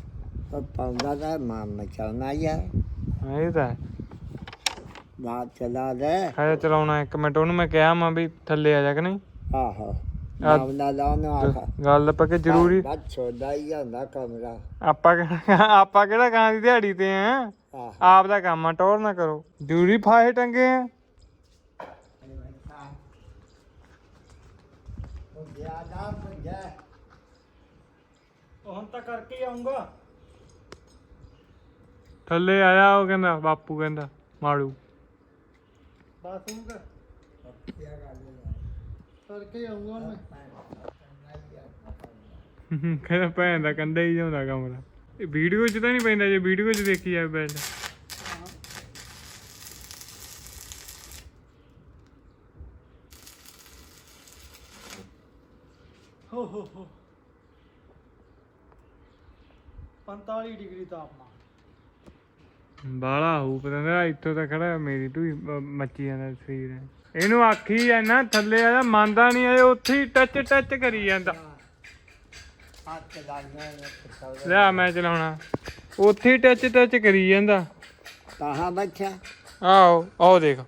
C: ਉਹ ਪਾਉਂਦਾ ਤਾਂ ਮਾਂ ਮਚਾਉਣਾ ਯਾਰ।
A: ਇਹ ਤਾਂ ਹੈ।
C: ਨਾ ਚਲਾ ਦੇ।
A: ਹਜੇ ਚਲਾਉਣਾ ਇੱਕ ਮਿੰਟ ਉਹਨੂੰ ਮੈਂ ਕਿਹਾ ਮੈਂ ਵੀ ਥੱਲੇ ਆ ਜਾ ਕਿ ਨਹੀਂ?
C: ਆਹੋ।
A: ਆ-
C: ਨਾਮ ਨਾ ਲਾਉਣਾ ਆਖਾ
A: ਗੱਲ ਪੱਕੇ ਜ਼ਰੂਰੀ?
C: ਬਸ ਛੋਡਾ ਹੀ ਹੁੰਦਾ ਕਮਰਾ।
A: ਆਪਾਂ ਕਿਹੜਾ ਆਪਾਂ ਕਿਹੜਾ ਗਾਂ ਦੀ ਦਿਹਾੜੀ ਤੇ ਆ?
C: ਆਹ।
A: ਆਪ ਦਾ ਕੰਮ ਆ ਟੋਰ ਨਾ ਕਰੋ। ਜ਼ਰੂਰੀ ਫਾਹੇ ਟੰਗੇ ਆ।
C: ਪੁੱਜੇ
B: ਉਹ ਹੁਣ ਤਾਂ ਕਰਕੇ ਹੀ ਆਉਂਗਾ
A: ਥੱਲੇ ਆਇਆ ਉਹ ਕਹਿੰਦਾ ਬਾਪੂ ਕਹਿੰਦਾ ਮਾੜੂ।
B: ਬਸ ਹੁਣ ਕਰਕੇ ਹੀ ਆਉਂਗਾ ਮੈਂ
A: ਕਹਿੰਦਾ ਭੈਣ ਦਾ ਕੰਡਾ ਹੀ ਜਾਂਦਾ ਕਮਰਾ। ਇਹ ਵੀਡੀਓ 'ਚ ਤਾਂ ਨਹੀਂ ਪੈਂਦਾ ਜੇ ਵੀਡੀਓ 'ਚ ਦੇਖੀ ਜਾਵੇ ਬੈਡ
B: ਹੋ। ਹੋ ਹੋ 45 ਡਿਗਰੀ ਤਾਪਮਾਨ।
A: ਬਾਲਾ ਹੋਊ ਪਤਾ ਨਹੀਂ ਇੱਥੋਂ ਤਾਂ ਖੜਾ ਮੇਰੀ ਤੂੰ ਮੱਚੀ ਜਾਂਦਾ ਸਰੀਰ। ਇਹਨੂੰ ਆਖੀ ਜਾਂਦਾ ਥੱਲੇ ਆ ਜਾ ਮੰਨਦਾ ਨਹੀਂ ਇਹ ਉੱਥੇ ਹੀ ਟੱਚ ਟੱਚ ਕਰੀ ਜਾਂਦਾ।
C: ਹੱਥ ਨੇ
A: ਲਿਆ ਮੈਂ ਚਲਾਉਣਾ। ਉੱਥੇ ਹੀ ਟੱਚ ਟੱਚ ਕਰੀ ਜਾਂਦਾ।
C: ਕਹਾਂ ਬੱਚਾ
A: ਆਓ ਆਓ ਦੇਖ।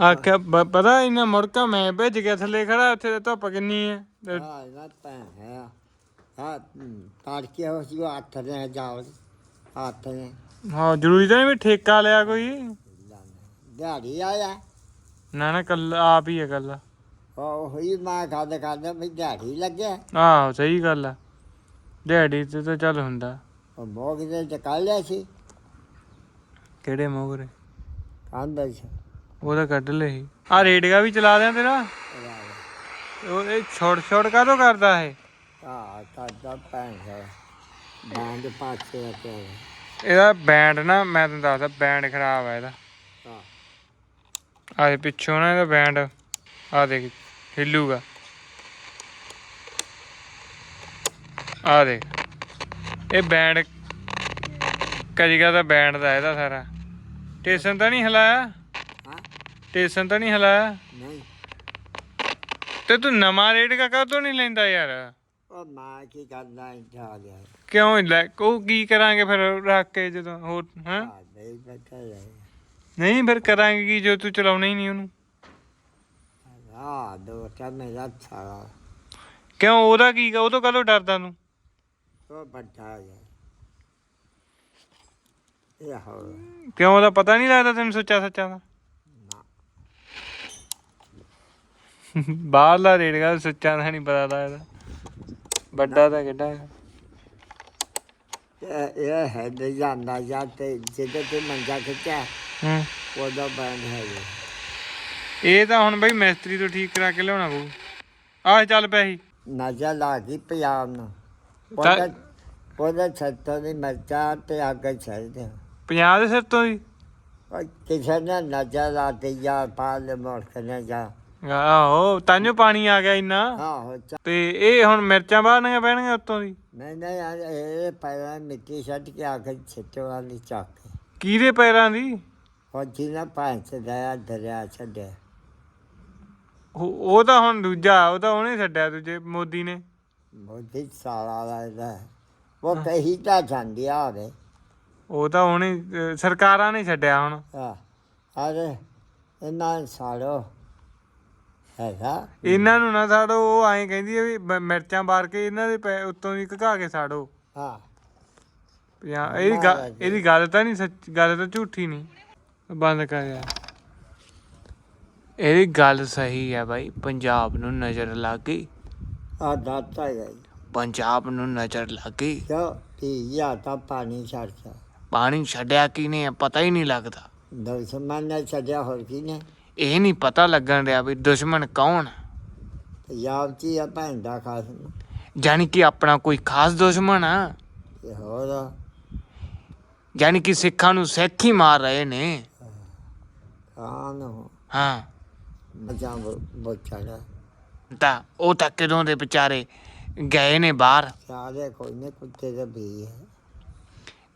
A: ਆਖਿਆ ਬ- ਪਤਾ ਇਹਨਾਂ ਮੁੜਕਾ ਮੈਂ ਭੇਜ ਗਿਆ ਥੱਲੇ ਖੜਾ ਉੱਥੇ ਤਾਂ ਧੁੱਪ ਕਿੰਨੀ ਹੈ। ਤੇ
C: ਹਾਂ ਨਾ ਤਾਂ ਹੈ। ਹਾਂ ਤਾੜ ਕੇ ਹੋ ਸੀ ਹੱਥ ਨੇ ਜਾਵ ਹੱਥ ਨੇ।
A: ਹਾਂ ਜ਼ਰੂਰੀ ਤਾਂ ਨਹੀਂ ਵੀ ਠੇਕਾ ਲਿਆ ਕੋਈ।
C: ਦਿਹਾੜੀ ਆਇਆ
A: ਨਾ ਨਾ ਕੱਲ ਆਪ ਹੀ ਹੈ ਕੱਲਾ।
C: ਉਹ ਹੋਈ ਮੈਂ ਖਾਦੇ ਖਾਦੇ ਵੀ ਦਿਹਾੜੀ ਲੱਗਿਆ।
A: ਆਹੋ ਸਹੀ ਗੱਲ ਆ। ਡੈਡੀ ਤੇ ਤਾਂ ਚੱਲ ਹੁੰਦਾ।
C: ਉਹ ਮੋਗ ਦੇ ਚ ਕੱਢ ਲਿਆ ਸੀ।
A: ਕਿਹੜੇ ਮੋਗਰੇ?
C: ਆਂਦਾ ਸੀ
A: ਉਹਦਾ ਕੱਢ ਸੀ। ਆ ਰੇਡਗਾ ਵੀ ਚਲਾ ਦਿਆਂ ਤੇਰਾ? ਉਹ ਇਹ ਛੋੜ ਛੋੜ ਕਾਹਤੋਂ ਕਰਦਾ ਇਹ?
C: ਆ ਪੈਂ ਹੈ ਬਾਂਦ ਪਾਸੇ ਆ ਕੇ
A: ਇਹਦਾ ਬੈਂਡ ਨਾ ਮੈਂ ਤੈਨੂੰ ਦੱਸਦਾ ਬੈਂਡ ਖਰਾਬ ਆ ਇਹਦਾ।
C: ਹਾਂ।
A: ਆਹ ਪਿੱਛੋਂ ਨਾ ਇਹਦਾ ਬੈਂਡ ਆ ਦੇਖ ਹਿੱਲੂਗਾ। ਆ ਦੇਖ। ਇਹ ਬੈਂਡ ਕਜੀਗਾ ਦਾ ਬੈਂਡ ਦਾ ਇਹਦਾ ਸਾਰਾ। ਟੇਸ਼ਨ ਤਾਂ ਨਹੀਂ ਹਿਲਾਇਆ?
C: ਹਾਂ।
A: ਟੇਸ਼ਨ ਤਾਂ ਨਹੀਂ ਹਿਲਾਇਆ?
C: ਨਹੀਂ।
A: ਤੇ ਤੂੰ ਨਵਾਂ ਰੇਟ ਕਾ ਕਾਹਤੋਂ ਨਹੀਂ ਲੈਂਦਾ ਯਾਰ?
C: ਉਹ ਮਾਂ ਕੀ ਕਰਨਾ ਇੱਥਾ ਗਿਆ।
A: ਕਿਉਂ ਲੈ? ਉਹ ਕੀ ਕਰਾਂਗੇ ਫਿਰ ਰੱਖ ਕੇ ਜਦੋਂ ਹੋਰ ਹਾਂ?
C: ਨਹੀਂ ਬੈਠਾ ਹੈ
A: ਨਹੀਂ ਫਿਰ ਕਰਾਂਗੇ ਕੀ ਜੋ ਤੂੰ ਚਲਾਉਣਾ ਹੀ ਨਹੀਂ ਉਹਨੂੰ।
C: ਆ ਦੋ ਤਾਂ ਮੇਰਾ ਸਾਰਾ
A: ਕਿਉਂ ਉਹਦਾ ਕੀ ਉਹ ਤੋਂ ਕਦੋਂ ਡਰਦਾ ਤੂੰ?
C: ਉਹ ਬੱਠਾ ਹੈ ਇਹ ਹੋ
A: ਕਿਉਂ ਉਹਦਾ ਪਤਾ ਨਹੀਂ ਲੱਗਦਾ ਤੈਨੂੰ ਸੱਚਾ ਸੱਚਾ ਦਾ? ਬਾਹਰਲਾ ਦਾ ਸੱਚਾ ਦਾ ਨਹੀਂ ਪਤਾ ਲੱਗਦਾ। ਵੱਡਾ ਤਾਂ ਕਿੱਡਾ ਹੈ
C: ਇਹ ਇਹ ਹੈ ਦੇ ਜਾਂਦਾ ਜਾਂ ਤੇ ਜਿਹਦੇ ਤੇ ਮੰਜਾ ਖਿੱਚਿਆ
A: ਹੂੰ।
C: ਉਹਦਾ ਬੰਦ ਹੈ ਇਹ।
A: ਇਹ ਤਾਂ ਹੁਣ ਬਈ ਮਿਸਤਰੀ ਤੋਂ ਠੀਕ ਕਰਾ ਕੇ ਲਿਆਉਣਾ ਪਊ। ਆਹ ਚੱਲ ਪਿਆ ਸੀ
C: ਨਜ਼ਰ ਲਾ ਗਈ ਪਿਆਰ ਨੂੰ। ਉਹਦਾ ਉਹਦਾ ਛੱਤੋਂ ਦੀ ਮਰਚਾ ਤੇ ਅੱਗ ਛੱਡਦੇ
A: 50 ਦੇ ਸਿਰ ਤੋਂ ਹੀ
C: ਕਿਸੇ ਨੇ ਨਜ਼ਰ ਲਾ ਤੇ ਜਾਂ ਪਾਲ ਮੁਲਕ ਨੇ ਜਾ
A: ਆਹੋ ਤਾਂਿਓ ਪਾਣੀ ਆ ਗਿਆ ਇੰਨਾ।
C: ਆਹੋ ਚ-
A: ਤੇ ਇਹ ਹੁਣ ਮਿਰਚਾਂ ਬਾਹਰਨੀਆਂ ਪੈਣਗੀਆਂ ਉੱਤੋਂ ਦੀ?
C: ਨਹੀਂ ਨਹੀਂ ਯਾਰ, ਇਹ ਪਹਿਲਾਂ ਮਿੱਟੀ ਛੱਡ ਕੇ ਅੱਗ ਛੱਟੋ ਵਾਲੀ ਚੱਕ
A: ਕਿਹਦੇ ਪੈਰਾਂ ਦੀ?
C: ਉਹ ਜਿਹਨਾਂ ਪੰਜ ਦਇਆ ਦਰਿਆ ਛੱਡਿਆ।
A: ਉਹ ਉਹ ਤਾਂ ਹੁਣ ਦੂਜਾ ਉਹ ਤਾਂ ਉਹਨੇ ਛੱਡਿਆ ਦੂਜੇ ਮੋਦੀ ਨੇ।
C: ਮੋਦੀ ਸਾਲਾ ਲੱਗਦਾ ਉਹ ਕਹੀ ਤਾਂ ਜਾਂਦੀ ਆਵੇ
A: ਉਹ ਤਾਂ ਉਹਨੇ ਅਹ, ਸਰਕਾਰਾਂ ਨੇ ਛੱਡਿਆ ਹੁਣ।
C: ਆ ਅਰੇ ਇਹਨਾਂ ਸਾਲੋ ਹੈਗਾ।
A: ਇਹਨਾਂ ਨੂੰ ਨਾ ਸਾੜੋ ਉਹ ਐਂ ਕਹਿੰਦੀ ਆ ਵੀ ਬ- ਮਿਰਚਾਂ ਬਾਰ ਕੇ ਇਹਨਾਂ ਦੇ ਪੈ- ਉੱਤੋਂ ਦੀ ਘਕਾ ਕੇ ਸਾੜੋ।
C: ਹਾਂ।
A: ਪੰਜਾਹ ਇਹਦੀ ਗੱਲ ਇਹਦੀ ਗੱਲ ਤਾਂ ਨਹੀਂ ਸੱਚ ਗੱਲ ਤਾਂ ਝੂਠੀ ਨਹੀਂ। ਬੰਦ ਕਰ ਯਾਰ। ਇਹਦੀ ਗੱਲ ਸਹੀ ਹੈ ਬਾਈ ਪੰਜਾਬ ਨੂੰ ਨਜ਼ਰ ਲੱਗ। ਗਈ
C: ਆ ਦਾਤਾ ਹੈ।
A: ਪੰਜਾਬ ਨੂੰ ਨਜ਼ਰ ਲੱਗ। ਗਈ
C: ਕਿਉਂ? ਪੀ ਜਾਂ ਤਾਂ ਪਾਣੀ ਛੱਡਦਾ
A: ਪਾਣੀ ਛੱਡਿਆ ਕੀ ਨੇ ਪਤਾ ਹੀ ਨਹੀਂ ਲੱਗਦਾ।
C: ਨੇ ਛੱਡਿਆ ਹੋਰ ਕੀ ਨੇ?
A: ਇਹ ਨਹੀਂ ਪਤਾ ਲੱਗਣ ਰਿਹਾ ਵੀ ਦੁਸ਼ਮਣ ਕੌਣ। ਹੈ।
C: ਪੰਜਾਬ ਚ ਹੀ ਆ ਭੈਣ ਦਾ ਖਾਸ। ਨੂੰ
A: ਜਾਣੀ ਕਿ ਆਪਣਾ ਕੋਈ ਖਾਸ ਦੁਸ਼ਮਣ ਆ।
C: ਤੇ ਹੋਰ?
A: ਜਾਣੀ ਕਿ ਸਿੱਖਾਂ ਨੂੰ ਸਿੱਖ ਹੀ ਮਾਰ ਰਹੇ ਨੇ।
C: ਕਾਂ ਨੂੰ
A: ਹਾਂ।
C: ਮਜਾਂ ਬੋਚਾੜਾ
A: ਤਾਂ ਉਹ ਤਾਂ ਕਦੋਂ ਦੇ ਵਿਚਾਰੇ ਗਏ ਨੇ ਬਾਹਰ।
C: ਸਾਰੇ ਕੋਈ ਨੇ ਕੁੱਤੇ ਦੇ ਵੀ ਹੈ।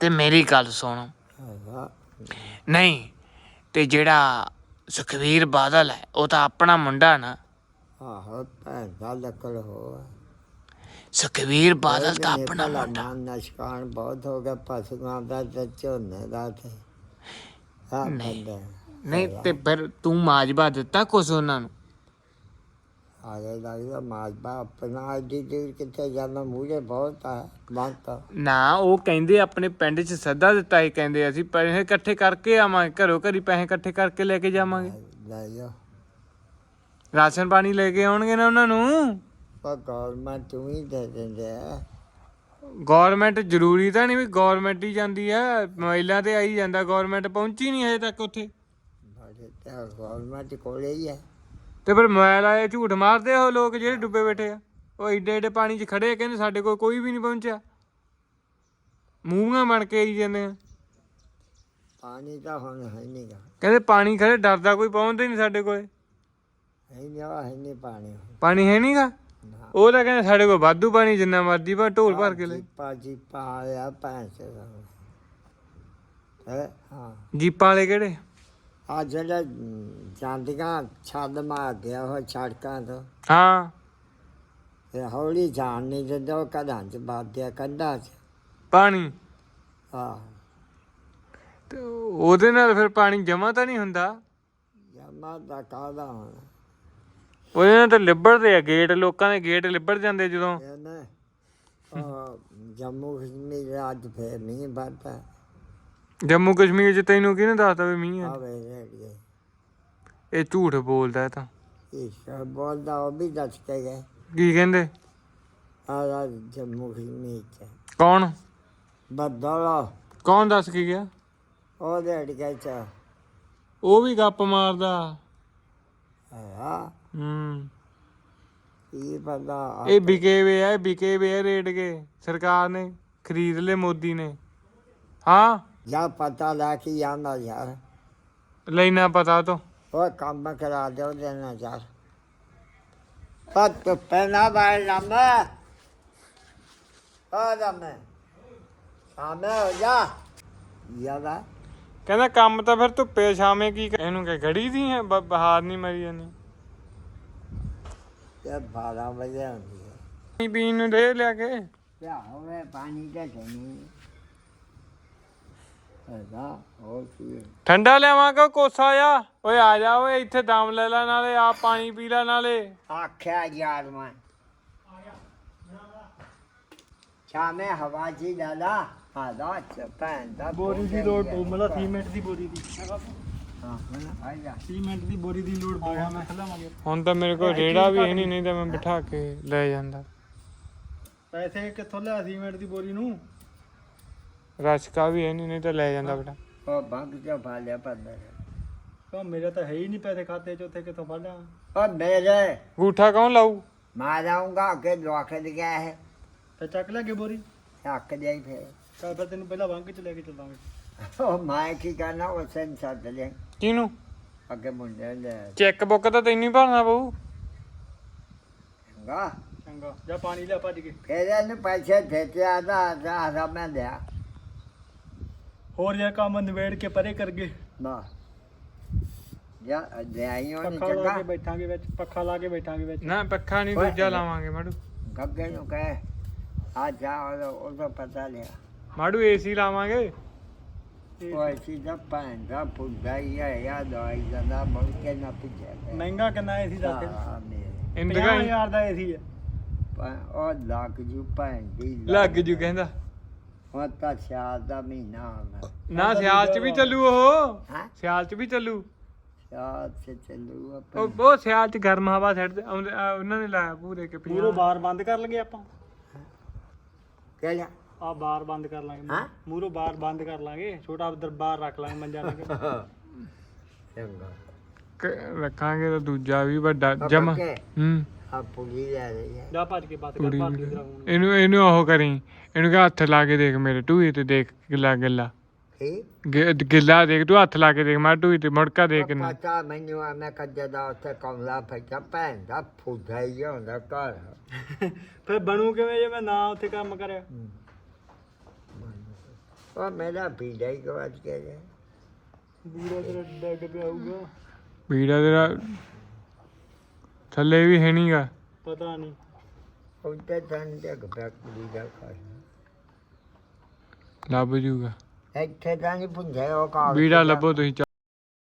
A: ਤੇ ਮੇਰੀ ਗੱਲ ਸੁਣ।
C: ਹੈਗਾ।
A: ਨਹੀਂ ਤੇ ਜਿਹੜਾ ਸੁਖਵੀਰ ਬਾਦਲ ਹੈ ਉਹ ਤਾਂ ਆਪਣਾ ਮੁੰਡਾ ਨਾ।
C: ਆਹੋ ਭੈਣ ਦਾ ਲੱਕੜ ਹੋ
A: ਸੁਖਵੀਰ ਬਾਦਲ ਤਾਂ ਆਪਣਾ ਮੁੰਡਾ।
C: ਨਸ਼ਕਾਨ ਬਹੁਤ ਹੋ ਗਿਆ ਪਸ਼ੂਆਂ ਦਾ ਤੇ ਝੋਨੇ ਦਾ ਤੇ
A: ਨਹੀਂ।
C: ਬੰਦਾ।
A: ਨਹੀਂ ਤੇ ਫਿਰ ਤੂੰ ਮਾਜਬਾ ਦਿੱਤਾ ਕੁਛ ਉਹਨਾਂ ਨੂੰ?
C: ਆਗੇ ਲੱਗਦਾ ਮਾਜਬਾ ਆਪਣਾ ਦੀ ਦੀ ਕਿੱਥੇ ਜਾਂਦਾ ਮੂਹਰੇ ਬਹੁਤ ਆ ਬੰਤਾ
A: ਨਾ ਉਹ ਕਹਿੰਦੇ ਆਪਣੇ ਪਿੰਡ 'ਚ ਸੱਦਾ ਦਿੱਤਾ ਹੀ ਕਹਿੰਦੇ ਅਸੀਂ ਪੈਸੇ ਇਕੱਠੇ ਕਰਕੇ ਆਵਾਂਗੇ ਘਰੋਂ ਘਰੀ ਪੈਸੇ ਇਕੱਠੇ ਕਰਕੇ ਲੈ ਕੇ ਜਾਵਾਂਗੇ।
C: ਲੈ ਜਾ।
A: ਰਾਸ਼ਨ ਪਾਣੀ ਲੈ ਕੇ ਆਉਣਗੇ ਨਾ ਉਹਨਾਂ ਨੂੰ?
C: ਪਰ ਗੌਰਮੈਂਟ ਤੂੰ ਹੀ ਦੇ ਦਿੰਦੇ ਆ।
A: ਗਵਰਨਮੈਂਟ ਜ਼ਰੂਰੀ ਤਾਂ ਨਹੀਂ ਵੀ ਗਵਰਨਮੈਂਟ ਹੀ ਜਾਂਦੀ ਹੈ ਮੋਬਾਈਲਾਂ ਤੇ ਆਈ ਜਾਂਦਾ ਗਵਰਨਮੈਂਟ ਪਹੁੰਚੀ ਨਹੀਂ ਹਜੇ ਤੱਕ ਉੱਥੇ।
C: ਗੌਰਮੈਂਟ ਕੋਲੇ ਹੀ ਹੈ
A: ਤੇ ਫਿਰ ਮੋਬਾਈਲ ਆਏ ਝੂਠ ਮਾਰਦੇ ਆ ਉਹ ਲੋਕ ਜਿਹੜੇ ਡੁੱਬੇ ਬੈਠੇ ਆ। ਉਹ ਏਡੇ ਏਡੇ ਪਾਣੀ 'ਚ ਖੜੇ ਆ ਕਹਿੰਦੇ ਸਾਡੇ ਕੋਲ ਕੋਈ ਵੀ ਨਹੀਂ ਪਹੁੰਚਿਆ। ਮੂੰਹਾਂ ਬਣ ਕੇ ਆਈ ਜਾਂਦੇ ਆ।
C: ਪਾਣੀ ਤਾਂ ਹੁਣ ਹੈ ਨਹੀਂਗਾ
A: ਕਹਿੰਦੇ ਪਾਣੀ ਖੜੇ ਡਰਦਾ ਕੋਈ ਪਹੁੰਚਦਾ ਹੀ ਨਹੀਂ ਸਾਡੇ ਕੋਲੇ।
C: ਹੈ ਨਹੀਂ ਹੈ ਨਹੀਂ ਪਾਣੀ।
A: ਪਾਣੀ ਹੈ ਨਹੀਂਗਾ ਉਹ ਤਾਂ ਕਹਿੰਦੇ ਸਾਡੇ ਕੋਲ ਵਾਧੂ ਪਾਣੀ ਜਿੰਨਾ ਮਰਜ਼ੀ ਪਾ ਢੋਲ ਭਰ ਕੇ ਲੈ।
C: ਜੀਪਾ ਜੀਪਾ ਆਇਆ ਭੈਣ ਸੇ ਹੈ? ਹਾਂ।
A: ਜੀਪਾਂ ਵਾਲੇ ਕਿਹੜੇ?
C: ਆ ਜਿਹੜਾ ਜਾਂਦੀਆਂ ਛੱਡ ਮਾਰ ਗਿਆ ਉਹ ਸੜਕਾਂ ਤੋਂ।
A: ਹਾਂ।
C: ਇਹ ਹੌਲੀ ਜਾਣ ਨਹੀਂ ਦਿੰਦੇ ਉਹ ਕਦਾਂ ਚ ਬਾਦਿਆ ਕੰਧਾਂ ਚ।
A: ਪਾਣੀ?
C: ਆ
A: ਤੇ ਉਹਦੇ ਨਾਲ ਫਿਰ ਪਾਣੀ ਜਮਾ ਤਾਂ ਨਹੀਂ ਹੁੰਦਾ?
C: ਜਮਾ ਦਾ ਕਾਦਾ ਹੁਣ?
A: ਉਹਦੇ ਨਾਲ ਤਾਂ ਲਿਬੜਦੇ ਆ ਗੇਟ ਲੋਕਾਂ ਦੇ ਗੇਟ ਲਿਬੜ ਜਾਂਦੇ ਜਦੋਂ।
C: ਜੰਮੂ ਕਸ਼ਮੀਰ ਅੱਜ ਫੇਰ ਨਹੀਂ ਬਾਤਾ
A: ਜੰਮੂ ਕਸ਼ਮੀਰ 'ਚ ਤੈਨੂੰ ਕਿਹਨੇ ਦੱਸਦਾ ਵੀ ਮੀਂਹ ਆ?
C: ਆਵੇ ਰੇੜੀਏ
A: ਇਹ ਝੂਠ ਬੋਲਦਾ ਇਹ ਤਾਂ।
C: ਇਸ ਬੋਲਦਾ ਉਹ ਵੀ ਦੱਸ ਕੇ ਗਏ।
A: ਕੀ ਕਹਿੰਦੇ?
C: ਆ ਜੰਮੂ ਕਸ਼ਮੀਰ ਚ।
A: ਕੌਣ?
C: ਬੱਦਲ।
A: ਕੌਣ ਦੱਸ ਕੇ ਗਿਆ?
C: ਉਹ ਰੇੜੀਏ ਚ।
A: ਉਹ ਵੀ ਗੱਪ ਮਾਰਦਾ।
C: ਆ
A: ਹੂੰ।
C: ਇਹ ਪਤਾ।
A: ਇਹ ਵਿਕੇ ਵੇ ਆ ਇਹ ਵਿਕੇ ਵੇ ਆ ਰੇਟ ਕੇ। ਸਰਕਾਰ ਨੇ ਖਰੀਦ ਲਏ ਮੋਦੀ ਨੇ। ਹਾਂ?
C: ਜਾਂ ਪਤਾ ਲਾ ਕੇ ਜਾਂਦਾ ਯਾਰ।
A: ਲੈਣਾ ਪਤਾ ਤੋਂ।
C: ਉਹ ਕੰਮ ਕਰਾ ਦਿਓ ਦੇਣਾ ਯਾਰ। ਪਤ ਪੈਨਾ ਬਾਈ ਲੰਮਾ ਆ ਲੰਮਾ ਸਾਮੇ ਹੋ ਜਾ। ਯਾਦਾ
A: ਕਹਿੰਦਾ ਕੰਮ ਤਾਂ ਫਿਰ ਧੁੱਪੇ ਛਾਵੇਂ ਕੀ ਕਰ- ਇਹਨੂੰ ਕਿ ਘੜੀ ਦੀ ਹੈ ਬ- ਬਹਾਰ ਨਹੀਂ ਮਰੀ ਜਾਨੀ
C: ਤੇ 12 ਵਜੇ ਹੁੰਦੀ ਹੈ।
A: ਪਾਣੀ ਪੀਣ ਨੂੰ ਦੇ ਲਿਆ ਕੇ।
C: ਕਿਆ ਹੋਵੇ ਪਾਣੀ ਦਾ ਨਹੀਂ ਇਹਦਾ ਹੋਰ ਕੀ ਹੈ?
A: ਠੰਡਾ ਲਿਆਵਾਂਗਾ ਕੋਸਾ ਆ? ਓਏ ਆ ਜਾ ਓਏ ਇੱਥੇ ਦਮ ਲੈ ਲੈ ਨਾਲੇ ਆ ਪਾਣੀ ਪੀ ਲੈ ਨਾਲੇ।
C: ਆਖਿਆ ਯਾਰ ਮੈਂ। ਛਾਵੇਂ ਹਵਾ ਜੀ ਲਾਲਾ ਆਦਾ ਚਪੈਂ ਦਾ
B: ਬੋਰੀ ਦੀ ਲੋੜ ਪਊ ਮਤਲਬ ਸੀਮੈਂਟ ਦੀ ਬੋਰੀ ਦੀ।
C: ਹਾਂ ਹੁਣ ਆਇਆ
B: ਸੀਮੈਂਟ ਦੀ ਬੋਰੀ ਦੀ ਲੋੜ ਪਊਗਾ ਮੈਂ ਖਲਾਵਾਂਗੇ।
A: ਹੁਣ ਤਾਂ ਮੇਰੇ ਕੋਲ ਰੇੜਾ ਵੀ ਹੈ ਨਹੀਂ ਨਹੀਂ ਤਾਂ ਮੈਂ ਬਿਠਾ ਕੇ ਲੈ ਜਾਂਦਾ।
B: ਪੈਸੇ ਕਿੱਥੋਂ ਲਿਆ ਸੀਮੈਂਟ ਦੀ ਬੋਰੀ ਨੂੰ?
A: ਰਸ਼ਕਾ ਵੀ ਹੈ ਨਹੀਂ ਨਹੀਂ ਤਾਂ ਲੈ ਜਾਂਦਾ ਬੇਟਾ।
C: ਉਹ ਬੰਗ ਚ ਭਾਲਿਆ ਪੰਦਰ
B: ਕਹ ਮੇਰੇ ਤਾਂ ਹੈ ਹੀ ਨਹੀਂ ਪੈਸੇ ਖਾਤੇ 'ਚ ਉੱਥੇ ਕਿੱਥੋਂ ਫੜ ਲਿਆ
C: ਉਹ ਮੇਰੇ
A: ਗੂਠਾ ਕੌਣ ਲਾਊ?
C: ਮੈਂ ਜਾਊਂਗਾ ਕਿ ਲੋਕ ਦੇ ਗਿਆ ਹੈ
B: ਤੇ ਚੱਕ ਲੈ ਕੇ ਬੋਰੀ।
C: ਚੱਕ ਜਾਈ ਫੇਰ।
B: ਚੱਲ ਫਿਰ ਤੈਨੂੰ ਪਹਿਲਾਂ ਵੰਗ 'ਚ ਲੈ ਕੇ ਚੱਲਾਂਗੇ।
C: ਉਹ ਮੈਂ ਕੀ ਕਰਨਾ ਉਹ ਸੈਨ ਸੱਦ ਲੈ
A: ਕਿਹਨੂੰ?
C: ਅੱਗੇ ਮੁੰਡੇ ਲੈ।
A: ਚੈੱਕ ਬੁੱਕ ਤਾਂ ਤੈਨੂੰ ਹੀ ਭਰਨਾ ਪਊ।
C: ਗਾ
B: ਚੰਗਾ। ਜਾ ਪਾਣੀ ਲਿਆ ਭੱਜ ਕੇ।
C: ਫੇਰ ਇਹਨੂੰ ਪੈਸੇ ਦਿੱਤੇ ਆਦਾ ਆਦਾ ਮੈਂ ਲਿਆ।
B: ਹੋਰ ਯਾਰ ਕੰਮ ਨਿਬੇੜ ਕੇ ਪਰੇ ਕਰ ਗਏ।
C: ਬਾ ਜਾ ਦੇ ਆਈਓ ਨਹੀਂ
B: ਪੱਖਾ ਲਾ
C: ਚੰਗਾ।
B: ਕੇ ਬੈਠਾਂਗੇ ਵਿੱਚ ਪੱਖਾ ਲਾ ਕੇ ਬੈਠਾਂਗੇ ਵਿੱਚ।
A: ਨਾ ਪੱਖਾ ਨਹੀਂ
C: ਓਏ।
A: ਦੂਜਾ ਲਾਵਾਂਗੇ ਮਾੜੂ।
C: ਗੱਗੇ ਨੂੰ ਕਹੇ ਆ ਜਾ ਉਹ ਉਹਦਾ ਪਤਾ ਲਿਆ।
A: ਮਾੜੂ ਏਸੀ ਲਾਵਾਂਗੇ।
C: ਉਹ ਐਸੀ ਦਾ ਪੈਂ ਦਾ ਪੁੱਦਾ ਹੀ ਹੈ ਯਾਦ ਆਈ ਜਾਂਦਾ ਮੁੜ ਕੇ ਨਾ ਪਿੱਛੇ
B: ਮਹਿੰਗਾ ਕਿੰਨਾ ਏਸੀ ਦੱਸ
C: ਹਾਂ ਮੇਰੇ।
A: ਇੰਦਗਾ
B: 50000 ਦਾ ਏਸੀ ਹੈ।
C: ਪਾ- ਉਹ ਲੱਗ ਜੂ ਪੈਂ ਦੀ
A: ਲੱਗ ਜੂ। ਕਹਿੰਦਾ।
C: ਹੁਣ ਤਾਂ ਸਿਆਲ ਦਾ ਮਹੀਨਾ ਆਉਣਾ
A: ਨਾ ਸਿਆਲ ਚ ਵੀ ਚੱਲੂ ਉਹ।
C: ਹਾਂ?
A: ਸਿਆਲ ਚ ਵੀ ਚੱਲੂ।
C: ਸਿਆਲ ਸੇ ਚੱਲੂ
A: ਉਹ
C: ਆਪਾਂ।
A: ਉਹ ਸਿਆਲ ਚ ਗਰਮ ਹਵਾ ਛੱਡ ਉਹਨਾਂ ਨੇ ਲਾਇਆ ਪੂਰੇ ਕੇ
B: ਮੂਰੋਂ ਬਾਰ ਬੰਦ ਕਰ ਲਗੇ ਆਪਾਂ।
C: ਕਿਹੜਾ
B: ਆ ਬਾਰ ਬੰਦ ਕਰ ਲਾਂਗੇ।
C: ਹਾਂ?
B: ਮੂਰੋਂ ਬਾਰ ਬੰਦ ਕਰ ਲਾਂਗੇ। ਛੋਟਾ ਦਰਬਾਰ ਰੱਖ ਲਾਂਗੇ ਮੰਜਾ ਲਾ ਕੇ।
C: ਚੰਗਾ।
A: ਕ- ਰੱਖਾਂਗੇ ਤਾਂ ਦੂਜਾ ਵੀ ਵੱਡਾ ਜਮਾ। ਹੂੰ।
C: ਆ ਪੁਲੀ ਲੈ ਰਹੀ ਹੈ।
B: ਜਾ ਭੱਜ ਕੇ ਬਾਤ ਕਰ
A: ਕੁੜੀ
B: ਬਾਤ
A: ਵੀ।
B: ਕਿਧਰ ਹੁਣ
A: ਇਹਨੂੰ ਇਹਨੂੰ ਉਹ ਕਰੀ ਇਹਨੂੰ ਕਹ ਹੱਥ ਲਾ ਕੇ ਦੇਖ ਮੇਰੇ ਟੂਈ ਤੇ ਦੇਖ ਗਿੱਲਾ ਗਿੱਲਾ।
C: ਠੀਕ
A: ਗਿ- ਗਿੱਲਾ ਦੇਖ ਤੂੰ ਹੱਥ ਲਾ ਕੇ ਦੇਖ ਮੈਂ ਟੂਈ ਤੇ ਮੁੜਕਾ ਦੇਖ ਨਾ
C: ਪਤਾ ਮੈਨੂੰ ਆ ਮੈਂ ਕੱਜਾ ਦਾ ਉੱਥੇ ਕਮਲਾ ਫੱਟਾ ਭੈਣ ਦਾ ਫੁੱਦਾ ਹੀ ਹੁੰਦਾ ਘਰ।
B: ਫਿਰ ਬਣੂ ਕਿਵੇਂ ਜੇ ਮੈਂ ਨਾ ਉੱਥੇ ਕੰਮ ਕਰਿਆ?
C: ਉਹ ਮੇਰਾ ਪੀੜਾ ਹੀ ਗਵਾਚ ਗਿਆ ਜੇ।
B: ਵੀਰਾ ਤੇਰਾ ਡੱਗ ਪਿਆ ਹੋਊਗਾ।
A: ਵੀੜਾ ਤੇਰਾ ਥੱਲੇ ਵੀ ਹੈ ਨਹੀਂਗਾ
B: ਪਤਾ ਨਹੀਂ।
C: ਉੱਤੇ ਤਾਂ ਜਗ ਪਿਆ ਕੁੜੀ ਦਾ ਘਰ
A: ਲੱਭ ਜੂਗਾ।
C: ਇੱਥੇ ਤਾਂ ਨਹੀਂ ਪੁੰਝੇ ਉਹ ਕਾਲ
A: ਵੀੜਾ ਲੱਭੋ ਤੁਸੀਂ